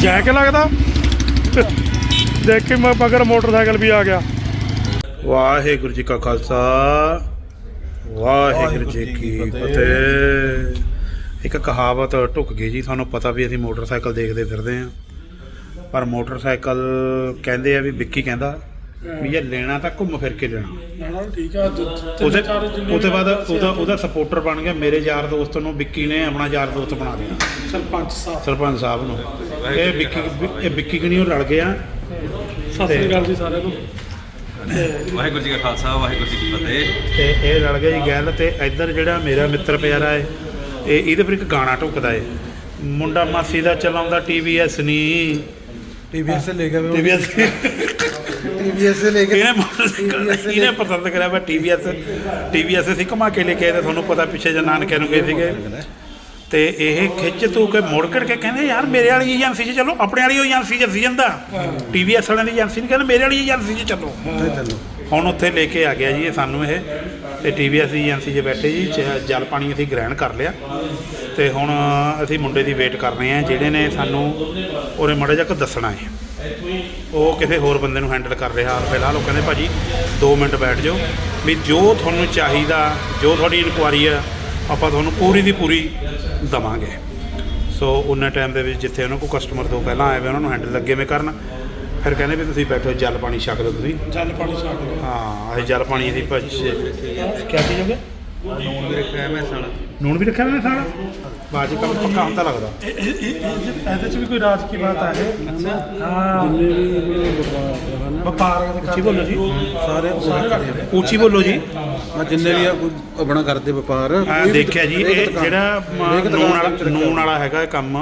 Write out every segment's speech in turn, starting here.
Jack ਲੱਗਦਾ। ਦੇਖ ਕੇ ਮੈਂ ਮਗਰ ਮੋਟਰਸਾਈਕਲ ਵੀ ਆ ਗਿਆ। ਵਾਹਿਗੁਰੂ ਜੀ ਕਾ ਖਾਲਸਾ। ਵਾਹਿਗੁਰੂ ਜੀ ਕੀ ਫਤਿਹ। ਇੱਕ ਕਹਾਵਤ ਢੁੱਕ ਗਈ ਜੀ, ਤੁਹਾਨੂੰ ਪਤਾ ਵੀ ਅਸੀਂ ਮੋਟਰਸਾਈਕਲ ਦੇਖਦੇ ਫਿਰਦੇ ਆਂ ਪਰ ਮੋਟਰਸਾਈਕਲ ਕਹਿੰਦੇ ਆ ਵੀ ਵਿੱਕੀ ਕਹਿੰਦਾ ਵੀ ਜੇ ਲੈਣਾ ਤਾਂ ਘੁੰਮ ਫਿਰ ਕੇ ਲੈਣਾ ਉਹਦੇ ਉਹਦੇ ਬਾਅਦ ਉਹਦਾ ਉਹਦਾ ਸਪੋਰਟਰ ਬਣ ਗਿਆ ਮੇਰੇ ਯਾਰ ਦੋਸਤ ਨੂੰ ਵਿੱਕੀ ਨੇ ਆਪਣਾ ਯਾਰ ਦੋਸਤ ਬਣਾ ਦੇਣਾ ਸਰਪੰਚ ਸਾਹਿਬ। ਸਰਪੰਚ ਸਾਹਿਬ ਨੂੰ। ਇਹ ਵਿੱਕੀ ਇਹ ਵਿੱਕੀ ਕਣੀਓ ਰਲ ਗਿਆ। ਸਤਿ ਸ੍ਰੀ ਅਕਾਲ ਜੀ ਸਾਰਿਆਂ ਨੂੰ। ਵਾਹਿਗੁਰੂ ਜੀ ਕਾ ਖਾਲਸਾ ਵਾਹਿਗੁਰੂ ਜੀ ਕੀ ਫਤਿਹ। ਤੇ ਇਹ ਰਲ ਗਿਆ ਜੀ ਗੱਲ ਤੇ ਇੱਧਰ ਜਿਹੜਾ ਮੇਰਾ ਮਿੱਤਰ ਪਿਆਰਾ ਹੈ ਇਹ ਇਹਦੇ ਪਰ ਇੱਕ ਗਾਣਾ ਢੁੱਕਦਾ ਏ ਮੁੰਡਾ ਮਾਸੀ ਦਾ ਚਲਾਉਂਦਾ ਟੀਵੀਐਸ ਨਹੀਂ ਟੀਵੀਐਸ ਲੈ ਗਿਆ ਟੀਵੀਐਸ TVS ਲੈ ਕੇ ਇਹਨੇ ਮੋਟਰਸਾਈਕਲ ਇਹਨੇ ਪਸੰਦ ਕਰਿਆ ਵਾ TVS TVS ਅਸੀਂ ਘੁਮਾ ਕੇ ਲੈ ਕੇ ਆਏ ਤੇ ਤੁਹਾਨੂੰ ਪਤਾ ਪਿੱਛੇ ਜਨਾਨ ਨਾਨਕੇ ਨੂੰ ਗਏ ਸੀਗੇ। ਤੇ ਇਹ ਖਿੱਚ ਤੂੰ ਕੇ ਮੁੜ ਕੜ ਕੇ ਕਹਿੰਦੇ ਯਾਰ ਮੇਰੇ ਵਾਲੀ ਏਜੰਸੀ 'ਚ ਚੱਲੋ ਆਪਣੇ ਵਾਲੀ ਏਜੰਸੀ 'ਚ ਸੀਜਨ ਦਾ। TVS ਵਾਲਿਆਂ ਦੀ ਏਜੰਸੀ ਨਹੀਂ ਕਹਿੰਦੇ ਮੇਰੇ ਵਾਲੀ ਏਜੰਸੀ 'ਚ ਚੱਲੋ। ਚੱਲੋ। ਹੁਣ ਉੱਥੇ ਲੈ ਕੇ ਆ ਗਿਆ ਜੀ ਇਹ ਸਾਨੂੰ ਇਹ। ਤੇ ਟੀਵੀਐਸ ਦੀ ਏਜੰਸੀ 'ਚ ਬੈਠੇ ਜੀ ਜਲ ਪਾਣੀ ਅਸੀਂ ਗ੍ਰਹਿਣ ਕਰ ਲਿਆ। ਤੇ ਹੁਣ ਅਸੀਂ ਮੁੰਡੇ ਦੀ ਵੇਟ ਕਰ ਰਹੇ ਹਾਂ ਜਿਹੜੇ ਨੇ ਸਾਨੂੰ ਉਹਨੇ ਮੜਾ ਜਿਹਾ ਦੱਸਣਾ ਹੈ। ਉਹ ਕਿਸੇ ਹੋਰ ਬੰਦੇ ਨੂੰ ਹੈਂਡਲ ਕਰ ਰਿਹਾ ਫਿਲਹਾਲ। ਉਹ ਕਹਿੰਦੇ ਭਾਜੀ 2 ਮਿੰਟ ਬੈਠ ਜਾਓ। ਵੀ ਜੋ ਤੁਹਾਨੂੰ ਚਾਹੀਦਾ ਜੋ ਤੁਹਾਡੀ ਇਨਕੁਆਰੀ ਆ ਆਪਾਂ ਤੁਹਾਨੂੰ ਪੂਰੀ ਦੀ ਪੂਰੀ ਦਵਾਂਗੇ। ਸੋ ਉਹਨਾਂ ਟਾਈਮ ਦੇ ਵਿੱਚ ਜਿੱਥੇ ਉਹਨਾਂ ਕੋਲ ਕਸਟਮਰ ਤੋਂ ਪਹਿਲਾਂ ਆਏ ਵੇ ਉਹਨਾਂ ਨੂੰ ਹੈਂਡਲ ਲੱਗੇ ਵੇ ਕਰਨ। ਫਿਰ ਕਹਿੰਦੇ ਵੀ ਤੁਸੀਂ ਬੈਠੋ ਜਲ ਪਾਣੀ ਛਕ ਲਓ ਤੁਸੀਂ। ਜਲ ਪਾਣੀ ਛਕ ਲਓ ਹਾਂ ਅਸੀਂ ਜਲ ਪਾਣੀ ਦੀ ਭੱਜ ਕੀ ਚੀਜ਼ ਹੋ ਗਿਆ ਨੂਨ ਵੀ ਰੱਖਿਆ ਮੈਂ ਸਾਲਾ ਨੂਣ ਵੀ ਰੱਖਿਆ ਹੋਇਆ ਸਾਰਾ? ਬਾਜੀ ਕੰਮ ਪੱਕਾ ਹੁੰਦਾ ਲੱਗਦਾ। ਇਹਦੇ ਚ ਵੀ ਕੋਈ ਰਾਜ ਕੀ ਬਾਤ ਹੈ। ਉੱਚੀ ਬੋਲੋ ਜੀ। ਮੈਂ ਜਿੰਨੇ ਵੀ ਆਪਣਾ ਕਰਦੇ ਵਪਾਰ ਦੇਖਿਆ ਜੀ ਇਹ ਜਿਹੜਾ ਨੂਣ ਵਾਲਾ ਨੂਣ ਵਾਲਾ ਹੈਗਾ ਕੰਮ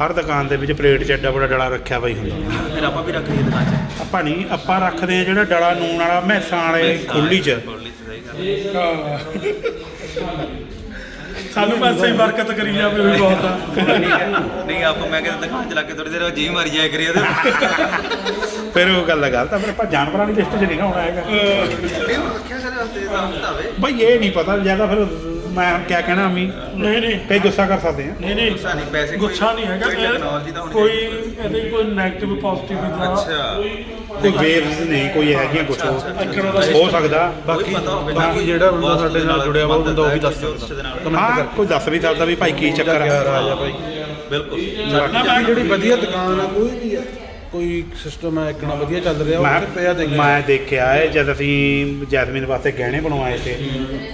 ਹਰ ਦੁਕਾਨ ਦੇ ਵਿੱਚ ਪਲੇਟ 'ਚ ਐਡਾ ਬੜਾ ਡਲਾ ਰੱਖਿਆ ਹੋਈ ਹੁੰਦਾ। ਫਿਰ ਆਪਾਂ ਵੀ ਰੱਖ ਲਈਏ ਦੁਕਾਨ 'ਚ। ਆਪਾਂ ਨਹੀਂ ਆਪਾਂ ਰੱਖਦੇ ਹਾਂ ਜਿਹੜਾ ਡਲਾ ਨੂਣ ਵਾਲਾ ਮਹਿਸਾਂ ਵਾਲੇ ਖੁੱਲੀ 'ਚ। ਸਾਨੂੰ ਪੈਸੇ ਹੀ ਬਰਕਤ ਕਰੀ ਜਾਵੇ ਵੀ ਬਹੁਤ ਆ। ਨਹੀਂ ਆਪਾਂ ਮੈਂ ਕਹਿੰਦਾ ਦੁਕਾਨ 'ਚ ਲੱਗ ਕੇ ਥੋੜੀ ਦੇਰ ਜੀ ਮਾਰੀ ਜਾਇਆ ਕਰੀ ਉਹਦੇ ਫਿਰ ਉਹ ਗੱਲ ਗੱਲ ਤਾਂ ਫਿਰ ਆਪਾਂ ਜਾਨਵਰਾਂ ਦੀ ਲਿਸਟ 'ਚ ਨਹੀਂ ਨਾ ਹੋਣਾ ਹੈਗਾ। ਇਹ ਰੱਖਿਆ ਸਾਰੇ ਵਾਸਤੇ ਤਾਂ ਬਈ ਇਹ ਨਹੀਂ ਪਤਾ ਜ਼ਿਆਦਾ ਫਿਰ ਮੈਂ ਕਿਆ ਕਹਿਣਾ ਅਮੀ? ਨਹੀਂ ਨਹੀਂ। ਕਈ ਗੁੱਸਾ ਕਰ ਸਕਦੇ ਆ। ਨਹੀਂ ਨਹੀਂ। ਗੁੱਸਾ ਨਹੀਂ, ਪੈਸੇ ਕੋਈ- ਗੁੱਸਾ ਨਹੀਂ ਹੈਗਾ। ਕੋਈ ਤਾਂ ਹੋਣੀ ਕੋਈ ਇਹਦੇ ਕੋਈ 네ਗੇਟਿਵ ਪੋਜ਼ਿਟਿਵ ਦਾ ਅੱਛਾ। ਕੋਈ ਵੇਵਸ ਨਹੀਂ ਕੋਈ ਹੈਗੀਆਂ ਕੁਝ ਦਾ ਹੋ ਸਕਦਾ। ਬਾਕੀ ਬਾਕੀ ਜਿਹੜਾ ਬੰਦਾ ਸਾਡੇ ਨਾਲ ਜੁੜਿਆ ਉਹ ਬੰਦਾ ਉਹ ਵੀ ਦੱਸ ਸਕਦਾ। ਕਮੈਂਟ ਹਾਂ ਕੋਈ ਦੱਸ ਵੀ ਸਕਦਾ ਵੀ ਭਾਈ ਕੀ ਚੱਕਰ ਹੈ ਰਾਜ ਆ ਭਾਈ। ਬਿਲਕੁਲ। ਜਿਹੜੀ ਵਧੀਆ ਦੁਕਾਨ ਆ ਕੋਈ ਵੀ ਆ। ਕੋਈ ਸਿਸਟਮ ਹੈ ਇੱਕਣਾ ਵਧੀਆ ਚੱਲ ਰਿਹਾ ਉਹ ਤੇ ਪਿਆ ਮੈਂ ਦੇਖਿਆ ਮੈਂ ਦੇਖਿਆ ਹੈ ਜਦ ਅਸੀਂ ਜੈਸਮੀਨ ਵਾਸਤੇ ਗਹਿਣੇ ਬਣਵਾਏ ਤੇ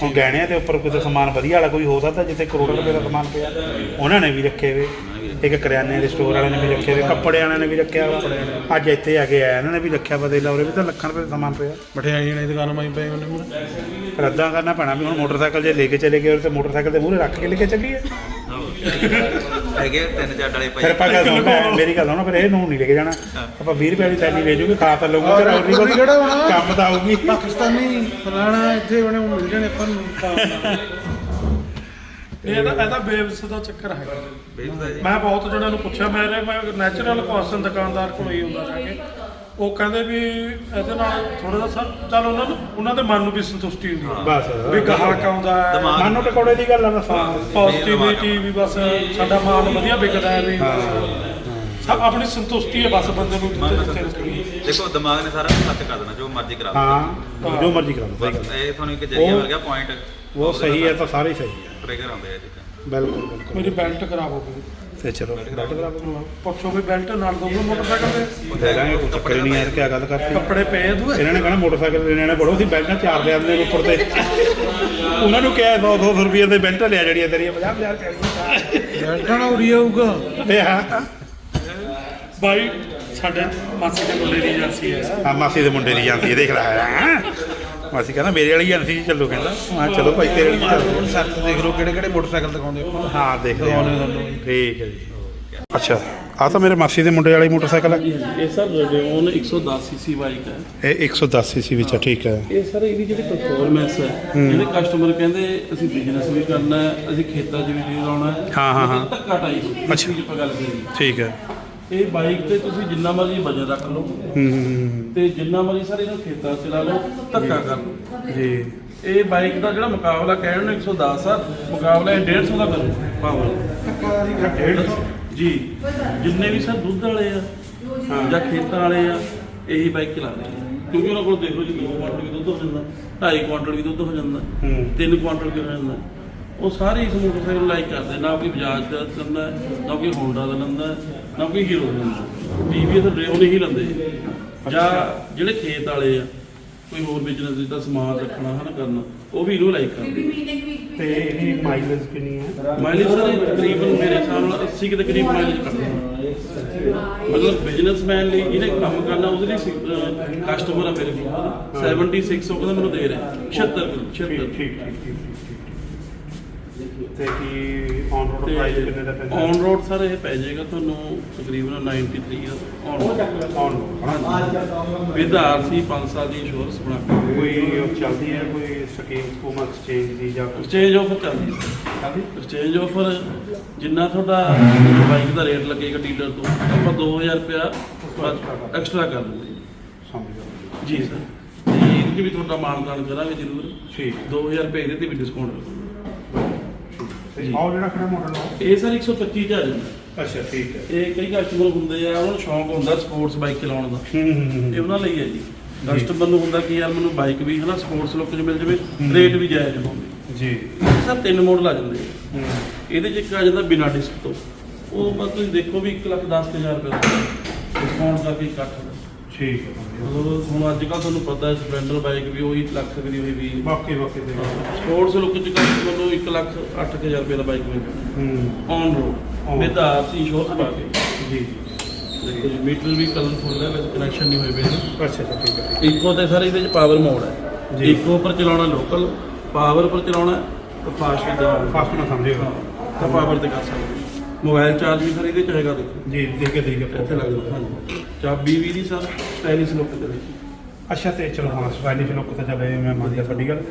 ਹੁਣ ਗਹਿਣਿਆਂ ਦੇ ਉੱਪਰ ਕੋਈ ਸਮਾਨ ਵਧੀਆ ਵਾਲਾ ਕੋਈ ਹੋ ਸਕਦਾ ਜਿੱਥੇ ਕਰੋੜਾਂ ਰੁਪਏ ਦਾ ਸਮਾਨ ਪਿਆ। ਉਹਨਾਂ ਨੇ ਵੀ ਰੱਖੇ ਵੇ। ਇੱਕ ਕਰਿਆਨੇ ਦੇ ਸਟੋਰ ਵਾਲਿਆਂ ਨੇ ਵੀ ਰੱਖੇ ਵੇ ਕੱਪੜੇ ਵਾਲਿਆਂ ਨੇ ਵੀ ਰੱਖਿਆ ਅੱਜ ਇੱਥੇ ਆ ਕੇ ਆਇਆ ਇਹਨਾਂ ਨੇ ਵੀ ਰੱਖਿਆ ਵਾ ਦੇ ਲਾਉਰੇ ਵੀ ਤਾਂ ਲੱਖਾਂ ਰੁਪਏ ਦਾ ਸਮਾਨ ਪਿਆ। ਮਠਿਆਈ ਵਾਲੀ ਦੁਕਾਨ ਮਾਈ ਪਈ ਉਹਨੇ ਮੂਹਰੇ। ਰੱਦਾਂ ਕਰਨਾ ਪੈਣਾ ਵੀ ਹੁਣ ਮੋਟਰਸਾਈਕਲ ਜੇ ਲੈ ਕੇ ਚਲੇ ਗਏ ਤੇ ਮੋਟਰਸਾਈਕਲ ਦੇ ਮੂਹਰੇ ਰੱਖ ਕੇ ਲੈ ਕੇ ਚੱਲੀਏ। ਹੈਗੇ ਤਿੰਨ ਚਾਰ ਡਲੇ ਫਿਰ ਆਪਾਂ ਗੱਲ ਸੁਣੋ ਮੇਰੀ ਗੱਲ ਸੁਣੋ ਫਿਰ ਇਹ ਨੂੰ ਨਹੀਂ ਲੈ ਕੇ ਜਾਣਾ। ਆਪਾਂ 20 ਰੁਪਏ ਦੀ ਥੈਲੀ ਲੈ ਜੂਗੇ ਖਾ ਤਾਂ ਲਊਗਾ ਫਿਰ ਹੋਰ ਨਹੀਂ ਉਹਦੀ ਕਿਹੜਾ ਹੋਣਾ? ਕੰਮ ਤਾਂ ਆਊਗੀ। ਪਾਕਿਸਤਾਨੀ ਫਲਾਣਾ ਇੱਥੇ ਉਹਨੇ ਮਿਲ ਜਾਣੇ ਆਪਾਂ ਨੂੰ। ਇਹ ਇਹਦਾ ਇਹਦਾ ਬੇਵਸ ਦਾ ਚੱਕਰ ਹੈਗਾ। ਬੇਬਦਾ ਜੀ। ਮੈਂ ਬਹੁਤ ਜਣਿਆਂ ਨੂੰ ਪੁੱਛਿਆ ਮੇਰੇ ਮੈਂ ਨੈਚੁਰਲ ਕੁਐਸਚਨ ਦੁਕਾਨਦਾਰ ਕੋਲ ਹੀ ਹੁੰਦਾ ਜਾ ਕੇ। ਉਹ ਕਹਿੰਦੇ ਵੀ ਇਹਦੇ ਨਾਲ ਥੋੜਾ ਜਿਹਾ ਸ- ਚੱਲ ਉਹਨਾਂ ਨੂੰ ਉਹਨਾਂ ਦੇ ਮਨ ਨੂੰ ਵੀ ਸੰਤੁਸ਼ਟੀ ਹੁੰਦੀ ਹੈ। ਬਸ ਵੀ ਗਾਹਕ ਆਉਂਦਾ ਹੈ। ਦਿਮਾਗ- ਮਾਨੋ ਟਕੋੜੇ ਦੀ ਗੱਲ ਆ ਦੱਸਾਂ ਪੋਜ਼ਿਟਿਵਿਟੀ ਵੀ ਬਸ ਸਾਡਾ ਮਾਲ ਵਧੀਆ ਵਿਕਦਾ ਹੈ ਵੀ। ਸਭ ਆਪਣੀ ਸੰਤੁਸ਼ਟੀ ਹੈ ਬਸ ਬੰਦੇ ਨੂੰ ਮਨ ਜਿੱਥੇ ਨੂੰ ਜਿੱਥੇ ਰੱਖਣੀ ਦੇਖੋ ਦਿਮਾਗ ਨੇ ਸਾਰਾ ਕੁਝ ਸੱਚ ਕਰ ਦੇਣਾ ਜੋ ਮਰਜ਼ੀ ਕਰਾ ਦਿਓ। ਹਾਂ ਜੋ ਮਰਜ਼ੀ ਕਰਾ ਲਓ ਸਹੀ ਬਸ ਗੱਲ ਇਹ ਤੁਹਾਨੂੰ ਇੱਕ ਜਰੀਆ ਮਿਲ ਗਿਆ ਪੁਆਇੰਟ ਉਹ ਸਹੀ ਹੈ ਤਾਂ ਸਾਰੇ ਸਹੀ ਹੈ। ਟ੍ਰਿਗਰ ਆਉਂਦੇ ਆ ਇਹ ਚੀਜ਼ਾਂ ਬਿਲਕੁਲ ਬਿਲਕੁਲ। ਮੇਰੀ ਬੈਲਟ ਖਰਾਬ ਹੋ ਗਈ। ਤੇ ਚਲੋ। ਬੈਠ ਕਰਾ ਲਓ ਪੁੱਛੋ ਵੀ ਬੈਲਟ ਨਾਲ ਦੋਗੇ ਮੋਟਰਸਾਈਕਲ ਦੇ। ਲੈ ਲਾਂਗੇ ਕੋਈ ਚੱਕਰ ਹੀ ਨਹੀਂ ਯਾਰ ਕੀ ਗੱਲ ਕਰਤੀ। ਕੱਪੜੇ ਪਏ ਆ ਤੂੰ ਇਹਨਾਂ ਨੇ ਕਹਣਾ ਮੋਟਰਸਾਈਕਲ ਲੈਣੇ ਨੇ ਬੜੋ ਸੀ ਬੈਲਟਾਂ ਚਾਰ ਲਿਆ ਦੇ ਉੱਪਰ ਤੇ। ਉਹਨਾਂ ਨੂੰ ਕਿਹਾ 100 200 ਰੁਪਏ ਦੇ ਬੈਲਟ ਲਿਆ ਜਿਹੜੀਆਂ ਤੇਰੀਆਂ 50 50 ਰੁਪਏ ਬੈਲਟਾਂ ਨਾਲ ਉਰੀ ਆਊਗਾ। ਤੇ ਹਾਂ ਬਾਈ ਸਾਡੇ ਮਾਸੀ ਦੇ ਮੁੰਡੇ ਦੀ ਏਜੰਸੀ ਹੈ। ਆ ਮਾਸੀ ਦੇ ਮੁੰਡੇ ਦੀ ਜਾਂਦੀ ਹੈ ਦੇਖ ਲੈ। ਹੈਂ। ਮਾਸੀ ਕਹਿੰਦਾ ਮੇਰੇ ਵਾਲੀ ਏਜੰਸੀ 'ਚ ਚੱਲੋ ਕਹਿੰਦਾ। ਮੈਂ ਕਿਹਾ ਚਲੋ ਭਾਈ ਤੇਰੇ ਵਾਲੀ ਚੱਲੋ। ਹੁਣ ਸੱਤ ਦੇਖ ਲਓ ਕਿਹੜੇ ਕਿਹੜੇ ਮੋਟਰਸਾਈਕਲ ਦਿਖਾਉਂਦੇ ਆਪਾਂ। ਹਾਂ ਦੇਖਦੇ ਹਾਂ। ਦਿਖਾਉਂਦੇ ਤੁਹਾਨੂੰ। ਠੀਕ ਹੈ ਜੀ। ਅੱਛਾ ਆ ਤਾਂ ਮੇਰੇ ਮਾਸੀ ਦੇ ਮੁੰਡੇ ਵਾਲੀ ਮੋਟਰਸਾਈਕਲ ਹੈ। ਇਹ ਸਰ ਰੇਡੀਓਨ 110 ਸੀਸੀ ਬਾਈਕ ਹੈ ਇਹ 110 ਸੀਸੀ ਵਿੱਚ ਹੈ। ਠੀਕ ਹੈ। ਇਹ ਸਰ ਇਹਦੀ ਜਿਹੜੀ ਪਰਫਾਰਮੈਂਸ ਹੈ ਇਹਦੇ ਕਸਟਮਰ ਕਹਿੰਦੇ ਅਸੀਂ ਬਿਜ਼ਨਸ ਵੀ ਕਰਨਾ ਹੈ ਅਸੀਂ ਖੇਤਾਂ 'ਚ ਵੀ ਨਹੀਂ ਲਾਉਣਾ ਹੈ। ਹਾਂ, ਹਾਂ, ਹਾਂ। ਧੱਕਾ ਟਾਈਪ ਅੱਛਾ। ਆਪਾਂ ਗੱਲ ਕਰੀਏ। ਠੀਕ ਹੈ। ਇਹ ਬਾਈਕ ਤੇ ਤੁਸੀਂ ਜਿੰਨਾ ਮਰਜ਼ੀ ਵਜਨ ਰੱਖ ਲਓ। ਹੂੰ, ਤੇ ਜਿੰਨਾ ਮਰਜ਼ੀ ਸਰ ਇਹਨੂੰ ਖੇਤਾਂ 'ਚ ਚਲਾ ਲਓ ਧੱਕਾ ਕਰ ਲਓ। ਜੀ। ਇਹ ਬਾਈਕ ਦਾ ਜਿਹੜਾ ਮੁਕਾਬਲਾ ਕਹਿਣ ਨੂੰ 110 ਆ ਮੁਕਾਬਲਾ ਇਹ 150 ਦਾ ਕਰੂ ਪਾਵਰ ਜੀ। ਜਿੰਨੇ ਵੀ ਸਰ ਦੁੱਧ ਵਾਲੇ ਆ ਜਾਂ ਖੇਤਾਂ ਵਾਲੇ ਆ ਇਹੀ ਬਾਈਕ ਚਲਾਉਂਦੇ ਆ। ਕਿਉਂਕਿ ਉਹਨਾਂ ਕੋਲ ਦੇਖੋ ਜੀ 2 ਕੁਆਂਟਲ ਵੀ ਦੁੱਧ ਹੋ ਜਾਂਦਾ 2.5 ਕੁਆਂਟਲ ਵੀ ਦੁੱਧ ਹੋ ਜਾਂਦਾ ਹੂੰ। 3 ਕੁਆਂਟਲ ਵੀ ਹੋ ਜਾਂਦਾ ਉਹ ਸਾਰੇ ਇਸ ਮੋਟਰਸਾਈਕਲ ਲਾਈਕ ਕਰਦੇ ਨਾ ਕੋਈ ਬਜਾਜ ਦਾ ਲੈਂਦਾ ਨਾ ਕੋਈ ਹੋਂਡਾ ਦਾ ਲੈਂਦਾ ਨਾ ਕੋਈ ਹੀਰੋ ਦਾ ਲੈਂਦਾ ਟੀਵੀਐਸ ਰੇਓ ਨਹੀਂ ਲੈਂਦੇ ਜਾਂ। ਜਿਹੜੇ ਖੇਤ ਵਾਲੇ ਆ ਕੋਈ ਹੋਰ ਬਿਜ਼ਨਸ ਜਿੱਦਾਂ ਸਮਾਨ ਰੱਖਣਾ ਹਨਾ ਕਰਨਾ ਉਹ ਵੀ ਇਹਨੂੰ ਲਾਈਕ ਕਰਦੇ ਤੇ ਇਹਦੀ ਮਾਈਲੇਜ ਕਿੰਨੀ ਹੈ? ਮਾਈਲੇਜ ਸਰ ਤਕਰੀਬਨ ਮੇਰੇ ਹਿਸਾਬ ਨਾਲ 80 ਕੁ ਦੇ ਕਰੀਬ ਮਾਈਲੇਜ ਕੱਢਦਾ ਮਤਲਬ ਬਿਜ਼ਨਸਮੈਨ ਲਈ ਜਿਹਨੇ ਕੰਮ ਕਰਨਾ ਉਹਦੇ ਲਈ ਕਸਟਮਰ ਆ ਮੇਰੇ ਕੋਲ। 76 ਉਹ ਕਹਿੰਦਾ ਮੈਨੂੰ ਦੇ ਰਿਹਾ। 76 ਠੀਕ 76 ਠੀਕ ਠੀਕ ਠੀਕ ਠੀਕ। ਤੇ ਕੀ ਔਨ ਰੋਡ ਪ੍ਰਾਈਸ ਕਿੰਨੇ ਦਾ ਪੈਂਦਾ? ਔਨ ਰੋਡ ਸਰ ਇਹ ਪੈ ਜਾਏਗਾ ਤੁਹਾਨੂੰ ਤਕਰੀਬਨ 93 on road on road with RC 5 ਸਾਲ ਦੀ ਇੰਸ਼ੋਰੈਂਸ ਬਣਾ ਕੇ ਕੋਈ ਚੱਲਦੀ ਹੈ ਕੋਈ ਸਕੀਮ ਸਕੂਮ ਐਕਸਚੇਂਜ ਦੀ ਜਾਂ ਐਕਸਚੇਂਜ ਆਫਰ ਚੱਲਦੀ ਹੈ। ਐਕਸਚੇਂਜ ਆਫਰ ਜਿੰਨਾ ਤੁਹਾਡਾ ਬਾਈਕ ਦਾ ਰੇਟ ਲੱਗੇਗਾ ਡੀਲਰ ਤੋਂ ਆਪਾਂ 2000 ਰੁਪਇਆ ਐਕਸਟਰਾ ਕਰ ਦਿੰਦੇ ਸਮਝ ਜੀ ਸਰ। ਤੇ ਇਹਦੇ 'ਚ ਵੀ ਤੁਹਾਡਾ ਮਾਨਦਾਨ ਕਰਾਂਗੇ ਜ਼ਰੂਰ। ਠੀਕ। 2000 ਰੁਪਏ ਇਹਦੇ ਤੇ ਵੀ ਡਿਸਕਾਊਂਟ ਤੇ ਜੀ। ਆਹ ਜਿਹੜਾ ਖੜਾ ਮਾਡਲ ਆ ਇਹ ਸਰ 125 ਚ ਆ ਜਾਂਦਾ ਅੱਛਾ ਠੀਕ ਹੈ। ਇਹ ਕਈ ਕਸਟਮਰ ਹੁੰਦੇ ਆ ਉਹਨਾਂ ਨੂੰ ਸ਼ੌਂਕ ਹੁੰਦਾ ਸਪੋਰਟਸ ਬਾਈਕ ਚਲਾਉਣ ਦਾ। ਹੂੰ ਹੂੰ ਇਹ ਉਹਨਾਂ ਲਈ ਹੈ ਜੀ। ਕਸਟਮਰ ਨੂੰ ਹੁੰਦਾ ਕਿ ਯਾਰ ਮੈਨੂੰ ਬਾਈਕ ਵੀ ਹਨਾ ਸਪੋਰਟਸ ਲੁੱਕ 'ਚ ਮਿਲ ਜਾਵੇ ਰੇਟ ਵੀ ਜਾਇਜ਼ ਹੋਵੇ। ਜੀ। ਸਰ ਤਿੰਨ ਮਾਡਲ ਆ ਜਾਂਦੇ ਆ। ਹੂੰ। ਇਹਦੇ 'ਚ ਇੱਕ ਆ ਜਾਂਦਾ ਬਿਨਾ ਡਿਸਕ ਤੋਂ। ਉਹ ਬਸ ਤੁਸੀਂ ਦੇਖੋ ਵੀ 1 ਲੱਖ 10 ਹਜ਼ਾਰ ਰੁਪਏ ਦਾ। ਡਿਸਕਾਊਂਟ ਕਰਕੇ ਇਕੱਠ ਦਾ ਠੀਕ ਹੈ ਵਧੀਆ। ਮਤਲਬ ਹੁਣ ਅੱਜ ਕੱਲ੍ਹ ਤੁਹਾਨੂੰ ਪਤਾ ਹੈ ਸਪਲੈਂਡਰ ਬਾਈਕ ਵੀ ਉਹੀ ਲੱਖ ਦੀ ਹੋਈ ਵੀ ਬਾਕੀ ਬਾਕੀ ਦੇ ਸਪੋਰਟਸ ਲੁੱਕ 'ਚ ਕਸਟਮਰ ਨੂੰ 1 ਲੱਖ 8000 ਰੁਪਏ ਦਾ ਬਾਈਕ ਮਿਲ ਜਾਣਾ ਹੂੰ। On. Road with RC insurance ਪਾ ਕੇ। ਜੀ ਜੀ। ਤੇ ਮੀਟਰ ਵੀ ਕਲਰਫੁੱਲ ਹੈ ਵਿੱਚ ਕਨੈਕਸ਼ਨ ਨਹੀਂ ਹੋਏ ਪਏ ਅੱਛਾ ਅੱਛਾ ਠੀਕ ਹੈ ਇੱਕੋ ਤੇ ਸਰ ਇਹਦੇ 'ਚ ਪਾਵਰ ਮੋਡ ਹੈ। ਜੀ। ਇੱਕੋ ਪਰ ਚਲਾਉਣਾ ਲੋਕਲ ਪਾਵਰ ਪਰ ਚਲਾਉਣਾ ਤੇ ਫਾਸਟ ਦਾ ਫਾਸਟ ਨਾ ਸਮਝਿਓ ਤਾਂ ਪਾਵਰ ਤੇ ਕਰ ਸਕਦੇ ਮੋਬਾਈਲ ਚਾਰਜ ਵੀ ਸਰ ਇਹਦੇ 'ਚ ਹੈਗਾ ਦੇਖੋ। ਜੀ ਦੇਖ ਕੇ ਦੇਖ ਕੇ ਇੱਥੇ ਲੱਗ ਜਾਂਦਾ ਹਾਂਜੀ। ਚਾਬੀ ਵੀ ਦੀ ਸਰ ਸਟਾਈਲਿਸ਼ ਲੁੱਕ ਦੇ ਵਿੱਚ। ਅੱਛਾ ਤੇ ਚਲੋ ਹਾਂ ਸਟਾਈਲਿਸ਼ ਲੁੱਕ ਤਾਂ ਚੱਲੇ ਮੈਂ ਮੰਨ ਗਿਆ ਤੁਹਾਡੀ ਗੱਲ।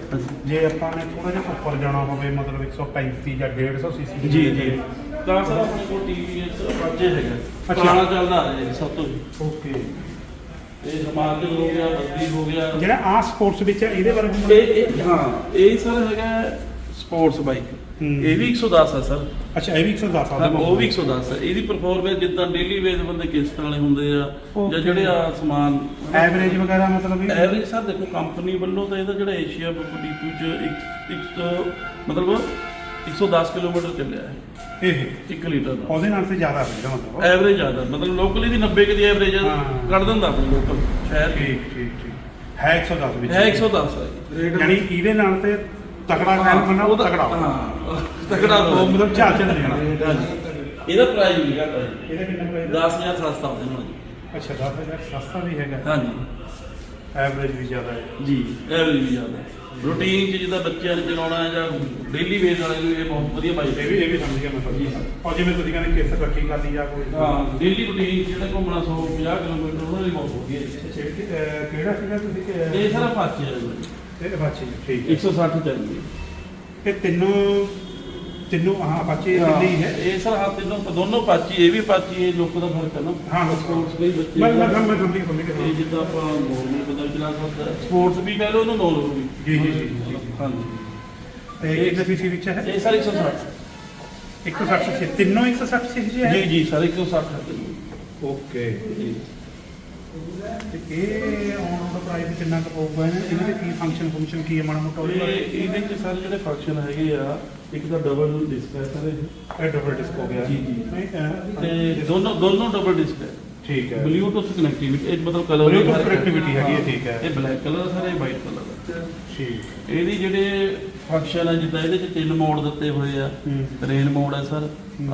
ਜੇ ਆਪਾਂ ਨੇ ਥੋੜਾ ਜਿਹਾ ਉੱਪਰ ਜਾਣਾ ਹੋਵੇ ਮਤਲਬ 135 ਜਾਂ 150 ਸੀਸੀ ਜੀ ਜੀ। ਤਾਂ ਸਰ ਆਪਣੇ ਕੋਲ ਟੀਵੀ ਅਪਾਚੇ ਹੈਗਾ। ਅੱਛਾ। ਪੁਰਾਣਾ ਚੱਲਦਾ ਆ ਰਿਹਾ ਜੀ ਸਭ ਤੋਂ ਜੀ। ਓਕੇ। ਇਹ ਹਿਮਾਚਲ ਹੋ ਗਿਆ ਬੱਦੀ ਹੋ ਗਿਆ। ਜਿਹੜਾ ਆ ਸਪੋਰਟਸ ਵਿੱਚ ਹੈ ਇਹਦੇ ਬਾਰੇ ਵੀ ਇਹ ਇਹ ਹਾਂ ਇਹ ਸਰ ਹੈਗਾ ਸਪੋਰਟਸ ਬਾਈਕ। ਇਹ ਵੀ 110 ਆ ਸਰ। ਅੱਛਾ ਇਹ ਵੀ 110 ਹਾਂ, ਸਕਦਾ ਉਹ ਵੀ 110 ਹੈ ਇਹਦੀ ਪਰਫਾਰਮੈਂਸ ਜਿੱਦਾਂ ਡੇਲੀ ਵੇਸ ਬੰਦੇ ਕਿਸ਼ਤਾਂ ਵਾਲੇ ਹੁੰਦੇ ਆ ਜਾਂ Okay. ਜਿਹੜੇ ਆ ਸਮਾਨ ਐਵਰੇਜ ਵਗੈਰਾ ਮਤਲਬ ਵੀ ਐਵਰੇਜ ਸਰ ਦੇਖੋ ਕੰਪਨੀ ਵੱਲੋਂ ਤਾਂ ਇਹਦਾ ਜਿਹੜਾ ਏਸ਼ੀਆ ਬੁੱਕ ਡੀਪੂ ਚ ਇੱਕ ਇੱਕ ਮਤਲਬ 110 ਕਿਲੋਮੀਟਰ ਚੱਲਿਆ ਹੈ ਇਹ? 1 ਲੀਟਰ ਦਾ। ਉਹਦੇ ਨਾਲ ਤੇ ਜ਼ਿਆਦਾ ਹੋਵੇਗਾ ਮਤਲਬ। ਐਵਰੇਜ ਜ਼ਿਆਦਾ। ਮਤਲਬ ਲੋਕਲੀ ਦੀ 90 ਕੁ ਦੀ ਐਵਰੇਜ ਹਾਂ। ਕੱਢ ਦਿੰਦਾ ਆਪਣੇ ਲੋਕਲ ਸ਼ਹਿਰ ਦੀ। ਠੀਕ ਠੀਕ ਠੀਕ। ਹੈ 110 ਵਿੱਚ। ਹੈ 110 ਹੈ ਜੀ। ਯਾਨੀ ਇਹਦੇ ਨਾਲ ਤੇ ਤਕੜਾ ਕੰਮ ਕਰਨਾ ਉਹ ਤਕੜਾ। ਹਾਂ ਤਕੜਾ ਉਹ ਮਤਲਬ ਝਾਲ ਚ ਲੱਗਣਾ ਇਹਦਾ ਪ੍ਰਾਈਸ ਵੀ ਘੱਟ ਹੈ ਜੀ। ਇਹਦਾ ਕਿੰਨਾ ਪ੍ਰਾਈਸ 10000 ਸਸਤਾ ਹੋ ਜਾਣਾ ਜੀ। ਅੱਛਾ 10000 ਸਸਤਾ ਵੀ ਹੈਗਾ। ਹਾਂਜੀ। ਐਵਰੇਜ ਵੀ ਜ਼ਿਆਦਾ ਹੈ। ਜੀ ਐਵਰੇਜ ਵੀ ਜ਼ਿਆਦਾ ਰੂਟੀਨ ਚ ਜਿੱਦਾਂ ਬੱਚਿਆਂ ਨੇ ਚਲਾਉਣਾ ਹੈ ਜਾਂ ਡੇਲੀ ਵੇਸ ਵਾਲੇ ਨੂੰ ਇਹ ਬਹੁਤ ਵਧੀਆ ਬਾਈਕ ਇਹ ਵੀ ਇਹ ਵੀ ਸਮਝ ਗਿਆ ਮੈਂ ਤੁਹਾਡੀ ਔਰ ਜਿਵੇਂ ਤੁਸੀਂ ਕਹਿੰਦੇ ਕਿਸ ਰੱਖੀ ਕਰਦੀ ਜਾਂ ਕੋਈ ਹਾਂ ਡੇਲੀ ਰੂਟੀਨ ਜਿਹੜਾ ਘੁੰਮਣਾ 100 50 ਕਿਲੋਮੀਟਰ ਉਹਨਾਂ ਲਈ ਬਹੁਤ ਵਧੀਆ ਹੈ। ਕਿਹੜਾ ਸੀਗਾ ਤੁਸੀਂ? ਕਿ- ਇਹ ਸਾਰਾ ਪਾਚੇ ਹੈ ਜੀ। ਅਪਾਚੀ ਠੀਕ ਹੈ। 160 ਚੱਲਦੀ ਹੈ ਇਹ ਤਿੰਨੋਂ ਤਿੰਨੋਂ ਹਾਂ ਅਪਾਚੀ ਤਿੰਨੇ ਹੀ ਹੈ? ਇਹ ਸਰ ਹੱਥ ਤਿੰਨੋਂ ਦੋਨੋਂ ਪਾਚੀ ਇਹ ਵੀ ਪਾਚੀ ਇਹ ਲੁੱਕ ਦਾ ਫ਼ਰਕ ਹੈ ਨਾ। ਹਾਂ, ਸਪੋਰਟਸ ਕਈ ਬੱਚੇ ਮੈਂ ਮੈਂ ਮੈਂ ਸਮਝ ਸਮਝ ਇਹ ਜਿੱਦਾਂ ਆਪਾਂ ਨੋਰਮਲ ਬੰਦਾ ਚਲਾ ਸਕਦਾ। ਸਪੋਰਟਸ ਵੀ ਕਹਿ ਲਓ ਇਹਨੂੰ ਨੋਰਮਲ ਵੀ। ਜੀ ਜੀ ਜੀ ਜੀ, ਜੀ ਹਾਂਜੀ। ਤੇ ਕਿੰਨੇ ਸੀਸੀ ਵਿੱਚ ਹੈ? ਇਹ ਸਰ 160 160 ਸੀ ਤਿੰਨੋਂ 160 ਸੀਸੀ ਹੈ? ਜੀ ਜੀ ਸਰ 160 ਹੈ ਜੀ। ਓਕੇ। ਜੀ। ਤੇ ਇਹ ਦਾ ਪ੍ਰਾਈਸ ਕਿੰਨਾ ਕੁ ਪਊਗਾ ਇਹਨਾਂ ਇਹਨਾਂ ਦੇ ਕੀ ਫੰਕਸ਼ਨ ਫੰਕਸ਼ਨ ਕੀ ਹੈ ਮਾੜਾ ਮੋਟਾ ਉਹਦੇ ਇਹ ਬਾਰੇ ਇਹਦੇ ਚ ਸਾਰੇ ਜਿਹੜੇ ਫੰਕਸ਼ਨ ਹੈਗੇ ਆ ਇੱਕ ਤਾਂ ਡਬਲ ਡਿਸਕ ਹੈ ਸਰ। ਇਹ ਇਹ ਡਬਲ ਡਿਸਕ ਹੋ ਗਿਆ। ਜੀ, ਜੀ। ਨਹੀਂ ਅਹ, ਤੇ ਦੋਨੋਂ ਦੋਨੋਂ ਡਬਲ ਡਿਸਕ ਹੈ। ਠੀਕ ਹੈ। ਬਲੂਟੁੱਥ ਕਨੈਕਟੀਵਿਟੀ ਇਹ ਮਤਲਬ ਕਲਰ Bluetooth connectivity ਹੈਗੀ ਹੈ, ਠੀਕ ਹੈ। ਇਹ ਬਲੈਕ ਕਲਰ ਸਰ ਇਹ ਵਾਈਟ ਕਲਰ ਹੈ। ਠੀਕ। ਇਹਦੀ ਜਿਹੜੇ ਫੰਕਸ਼ਨ ਹੈ ਜਿੱਦਾਂ ਇਹਦੇ ਚ ਤਿੰਨ ਮੋਡ ਦਿੱਤੇ ਹੋਏ ਆ। ਹੂੰ। ਰੇਨ ਮੋਡ ਹੈ ਸਰ